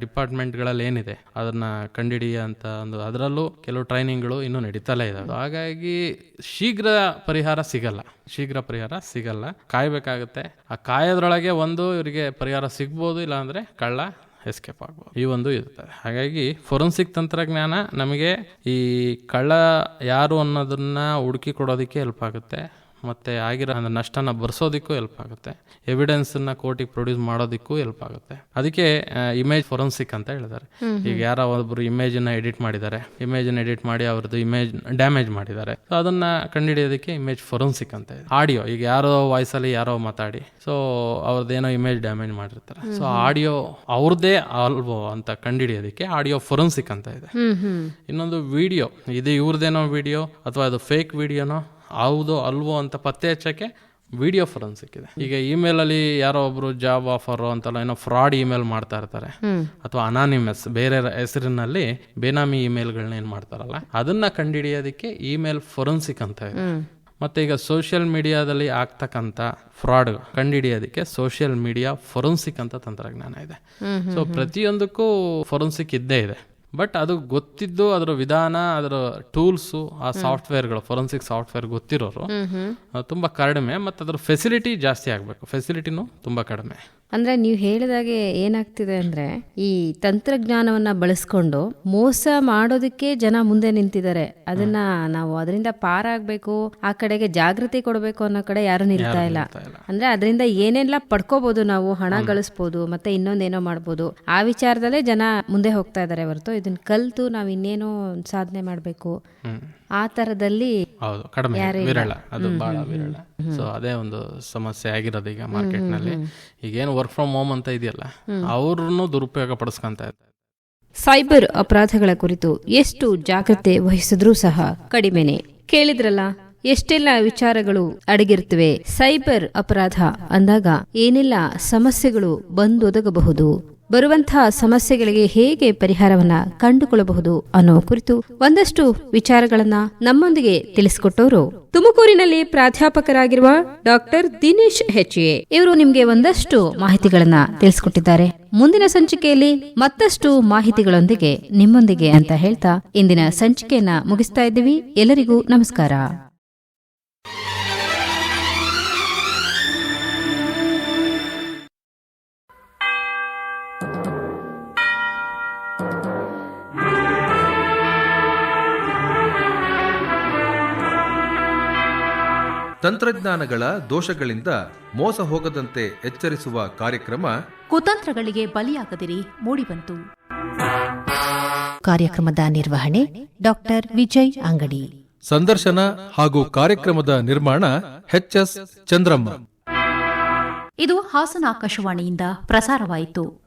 ಡಿಪಾರ್ಟ್ಮೆಂಟ್ಗಳಲ್ಲಿ ಏನಿದೆ ಅದನ್ನ ಕಂಡಿಡಿಯ ಅಂತ ಒಂದು ಅದರಲ್ಲೂ ಕೆಲವು ಟ್ರೈನಿಂಗ್ಗಳು ಇನ್ನೂ ನಡೀತಲೇ ಇದಾವೆ ಹಾಗಾಗಿ ಶೀಘ್ರ ಪರಿಹಾರ ಸಿಗಲ್ಲ ಶೀಘ್ರ ಪರಿಹಾರ ಸಿಗಲ್ಲ. ಕಾಯಬೇಕಾಗುತ್ತೆ. ಆ ಕಾಯೋದ್ರೊಳಗೆ ಒಂದು ಇವರಿಗೆ ಪರಿಹಾರ ಸಿಗ್ಬೋದು ಇಲ್ಲಾಂದ್ರೆ ಕಳ್ಳ ಎಸ್ಕೇಪ್ ಆಗ್ಬೋದು. ಈ ಒಂದು ಇರುತ್ತೆ. ಹಾಗಾಗಿ ಫೊರೆನ್ಸಿಕ್ ತಂತ್ರಜ್ಞಾನ ನಮಗೆ ಈ ಕಳ್ಳ ಯಾರು ಅನ್ನೋದನ್ನ ಹುಡುಕಿ ಕೊಡೋದಕ್ಕೆ ಹೆಲ್ಪ್ ಆಗುತ್ತೆ. ಮತ್ತೆ ಆಗಿರೋ ಅಂದ್ರೆ ನಷ್ಟನ ಬರ್ಸೋದಕ್ಕೂ ಹೆಲ್ಪ್ ಆಗುತ್ತೆ. ಎವಿಡೆನ್ಸ್ನ ಕೋರ್ಟಿಗೆ ಪ್ರೊಡ್ಯೂಸ್ ಮಾಡೋದಕ್ಕೂ ಹೆಲ್ಪ್ ಆಗುತ್ತೆ. ಅದಕ್ಕೆ ಇಮೇಜ್ ಫೊರೆನ್ಸಿಕ್ ಅಂತ ಹೇಳಿದ್ದಾರೆ. ಈಗ ಯಾರೋ ಒಬ್ಬರು ಇಮೇಜನ್ನು ಎಡಿಟ್ ಮಾಡಿದ್ದಾರೆ. ಇಮೇಜನ್ನ ಎಡಿಟ್ ಮಾಡಿ ಅವ್ರದ್ದು ಇಮೇಜ್ ಡ್ಯಾಮೇಜ್ ಮಾಡಿದ್ದಾರೆ. ಸೊ ಅದನ್ನ ಕಂಡುಹಿಡಿಯೋದಕ್ಕೆ ಇಮೇಜ್ ಫೊರೆನ್ಸಿಕ್ ಅಂತ ಇದೆ. ಆಡಿಯೋ ಈಗ ಯಾರೋ ವಾಯ್ಸಲ್ಲಿ ಯಾರೋ ಮಾತಾಡಿ ಸೊ ಅವ್ರದ್ದೇನೋ ಇಮೇಜ್ ಡ್ಯಾಮೇಜ್ ಮಾಡಿರ್ತಾರೆ. ಸೊ ಆಡಿಯೋ ಅವ್ರದ್ದೇ ಆಲ್ಬೋ ಅಂತ ಕಂಡುಹಿಡಿಯೋದಕ್ಕೆ ಆಡಿಯೋ ಫೊರೆನ್ಸಿಕ್ ಅಂತ ಇದೆ. ಇನ್ನೊಂದು ವಿಡಿಯೋ ಇದು ಇವ್ರದ್ದೇನೋ ವಿಡಿಯೋ ಅಥವಾ ಅದು ಫೇಕ್ ವಿಡಿಯೋನೋ ಹೌದೋ ಅಲ್ವೋ ಅಂತ ಪತ್ತೆ ಹಚ್ಚಕ್ಕೆ ವಿಡಿಯೋ ಫೊರೆನ್ಸಿಕ್ ಇದೆ. ಈಗ ಇಮೇಲ್ ಅಲ್ಲಿ ಯಾರೋ ಒಬ್ರು ಜಾಬ್ ಆಫರ್ ಅಂತೆಲ್ಲ ಏನೋ ಫ್ರಾಡ್ ಇಮೇಲ್ ಮಾಡ್ತಾ ಇರ್ತಾರೆ. ಅಥವಾ ಅನಾನಿಮಸ್ ಬೇರೆ ಹೆಸರಿನಲ್ಲಿ ಬೇನಾಮಿ ಇಮೇಲ್ಗಳನ್ನ ಏನ್ ಮಾಡ್ತಾರಲ್ಲ ಅದನ್ನ ಕಂಡುಹಿಡಿಯೋದಕ್ಕೆ ಇಮೇಲ್ ಫೊರೆನ್ಸಿಕ್ ಅಂತ ಇದೆ. ಮತ್ತೆ ಈಗ ಸೋಷಿಯಲ್ ಮೀಡಿಯಾದಲ್ಲಿ ಆಗ್ತಕ್ಕಂಥ ಫ್ರಾಡ್ ಕಂಡುಹಿಡಿಯೋದಕ್ಕೆ ಸೋಷಿಯಲ್ ಮೀಡಿಯಾ ಫೊರೆನ್ಸಿಕ್ ಅಂತ ತಂತ್ರಜ್ಞಾನ ಇದೆ. ಸೊ ಪ್ರತಿಯೊಂದಕ್ಕೂ ಫೊರೆನ್ಸಿಕ್ ಇದ್ದೇ ಇದೆ. ಬಟ್ ಅದು ಗೊತ್ತಿದ್ದು ಅದರ ವಿಧಾನ ಅದರ ಟೂಲ್ಸು ಆ ಸಾಫ್ಟ್ವೇರ್ಗಳು ಫೊರೆನ್ಸಿಕ್ ಸಾಫ್ಟ್ವೇರ್ ಗೊತ್ತಿರೋರು ತುಂಬ ಕಡಿಮೆ ಮತ್ತು ಅದರ ಫೆಸಿಲಿಟಿ ಜಾಸ್ತಿ ಆಗಬೇಕು. ಫೆಸಿಲಿಟಿನೂ ತುಂಬ ಕಡಿಮೆ. ಅಂದ್ರೆ ನೀವು ಹೇಳಿದಾಗೆ ಏನಾಗ್ತಿದೆ ಅಂದ್ರೆ ಈ ತಂತ್ರಜ್ಞಾನವನ್ನ ಬಳಸ್ಕೊಂಡು ಮೋಸ ಮಾಡೋದಕ್ಕೆ ಜನ ಮುಂದೆ ನಿಂತಿದ್ದಾರೆ. ಅದನ್ನ ನಾವು ಅದರಿಂದ ಪಾರಾಗ್ಬೇಕು ಆ ಕಡೆಗೆ ಜಾಗೃತಿ ಕೊಡಬೇಕು ಅನ್ನೋ ಕಡೆ ಯಾರು ನಿಲ್ತಾ ಇಲ್ಲ. ಅಂದ್ರೆ ಅದರಿಂದ ಏನೆಲ್ಲ ಪಡ್ಕೋಬಹುದು ನಾವು ಹಣ ಗಳಿಸ್ಬೋದು ಮತ್ತೆ ಇನ್ನೊಂದೇನೋ ಮಾಡ್ಬೋದು ಆ ವಿಚಾರದಲ್ಲೇ ಜನ ಮುಂದೆ ಹೋಗ್ತಾ ಇದ್ದಾರೆ ಹೊರತು. ಇದನ್ನ ಕಲ್ತು ನಾವು ಇನ್ನೇನೋ ಸಾಧನೆ ಮಾಡ್ಬೇಕು. ಆ ತರದಲ್ಲಿ ಹೌದು ಕಡಿಮೆ ವಿರಳ. ಅದು ಬಹಳ ವಿರಳ. ಸೊ ಅದೇ ಒಂದು ಸಮಸ್ಯೆ ಆಗಿರೋದು ಈಗ ಮಾರ್ಕೆಟ್ನಲ್ಲಿ ಈಗೇನು ವರ್ಕ್ ಫ್ರಮ್ ಹೋಮ್ ಅಂತ ಇದೆಯಲ್ಲ ಅವ್ರನ್ನು ದುರುಪಯೋಗ ಪಡಿಸ್ಕೊಂತ ಇದ್ದಾರೆ. ಸೈಬರ್ ಅಪರಾಧಗಳ ಕುರಿತು ಎಷ್ಟು ಜಾಗ್ರತೆ ವಹಿಸಿದ್ರೂ ಸಹ ಕಡಿಮೆನೆ. ಕೇಳಿದ್ರಲ್ಲ? ಎಷ್ಟೆಲ್ಲ ವಿಚಾರಗಳು ಅಡಗಿರ್ತವೆ ಸೈಬರ್ ಅಪರಾಧ ಅಂದಾಗ ಏನೆಲ್ಲ ಸಮಸ್ಯೆಗಳು ಬಂದೊದಗಬಹುದು? ಬರುವಂತಹ ಸಮಸ್ಯೆಗಳಿಗೆ ಹೇಗೆ ಪರಿಹಾರವನ್ನ ಕಂಡುಕೊಳ್ಳಬಹುದು ಅನ್ನೋ ಕುರಿತು ಒಂದಷ್ಟು ವಿಚಾರಗಳನ್ನ ನಮ್ಮೊಂದಿಗೆ ತಿಳಿಸಿಕೊಟ್ಟವರು. ತುಮಕೂರಿನಲ್ಲಿ ಪ್ರಾಧ್ಯಾಪಕರಾಗಿರುವ ಡಾಕ್ಟರ್ ದಿನೇಶ್ ಹೆಚ್ಎ ಇವರು ನಿಮ್ಗೆ ಒಂದಷ್ಟು ಮಾಹಿತಿಗಳನ್ನ ತಿಳಿಸಿಕೊಟ್ಟಿದ್ದಾರೆ. ಮುಂದಿನ ಸಂಚಿಕೆಯಲ್ಲಿ ಮತ್ತಷ್ಟು ಮಾಹಿತಿಗಳೊಂದಿಗೆ ನಿಮ್ಮೊಂದಿಗೆ ಅಂತ ಹೇಳ್ತಾ ಇಂದಿನ ಸಂಚಿಕೆಯನ್ನ ಮುಗಿಸ್ತಾ ಇದ್ದೀವಿ. ಎಲ್ಲರಿಗೂ ನಮಸ್ಕಾರ. ತಂತ್ರಜ್ಞಾನಗಳ ದೋಷಗಳಿಂದ ಮೋಸ ಹೋಗದಂತೆ ಎಚ್ಚರಿಸುವ ಕಾರ್ಯಕ್ರಮ ಕುತಂತ್ರಗಳಿಗೆ ಬಲಿಯಾಗದಿರಿ ಮೂಡಿಬಂತು. ಕಾರ್ಯಕ್ರಮದ ನಿರ್ವಹಣೆ ಡಾಕ್ಟರ್ ವಿಜಯ್ ಅಂಗಡಿ. ಸಂದರ್ಶನ ಹಾಗೂ ಕಾರ್ಯಕ್ರಮದ ನಿರ್ಮಾಣ ಎಚ್ ಎಸ್ ಚಂದ್ರಮ್ಮ. ಇದು ಹಾಸನ ಆಕಾಶವಾಣಿಯಿಂದ ಪ್ರಸಾರವಾಯಿತು.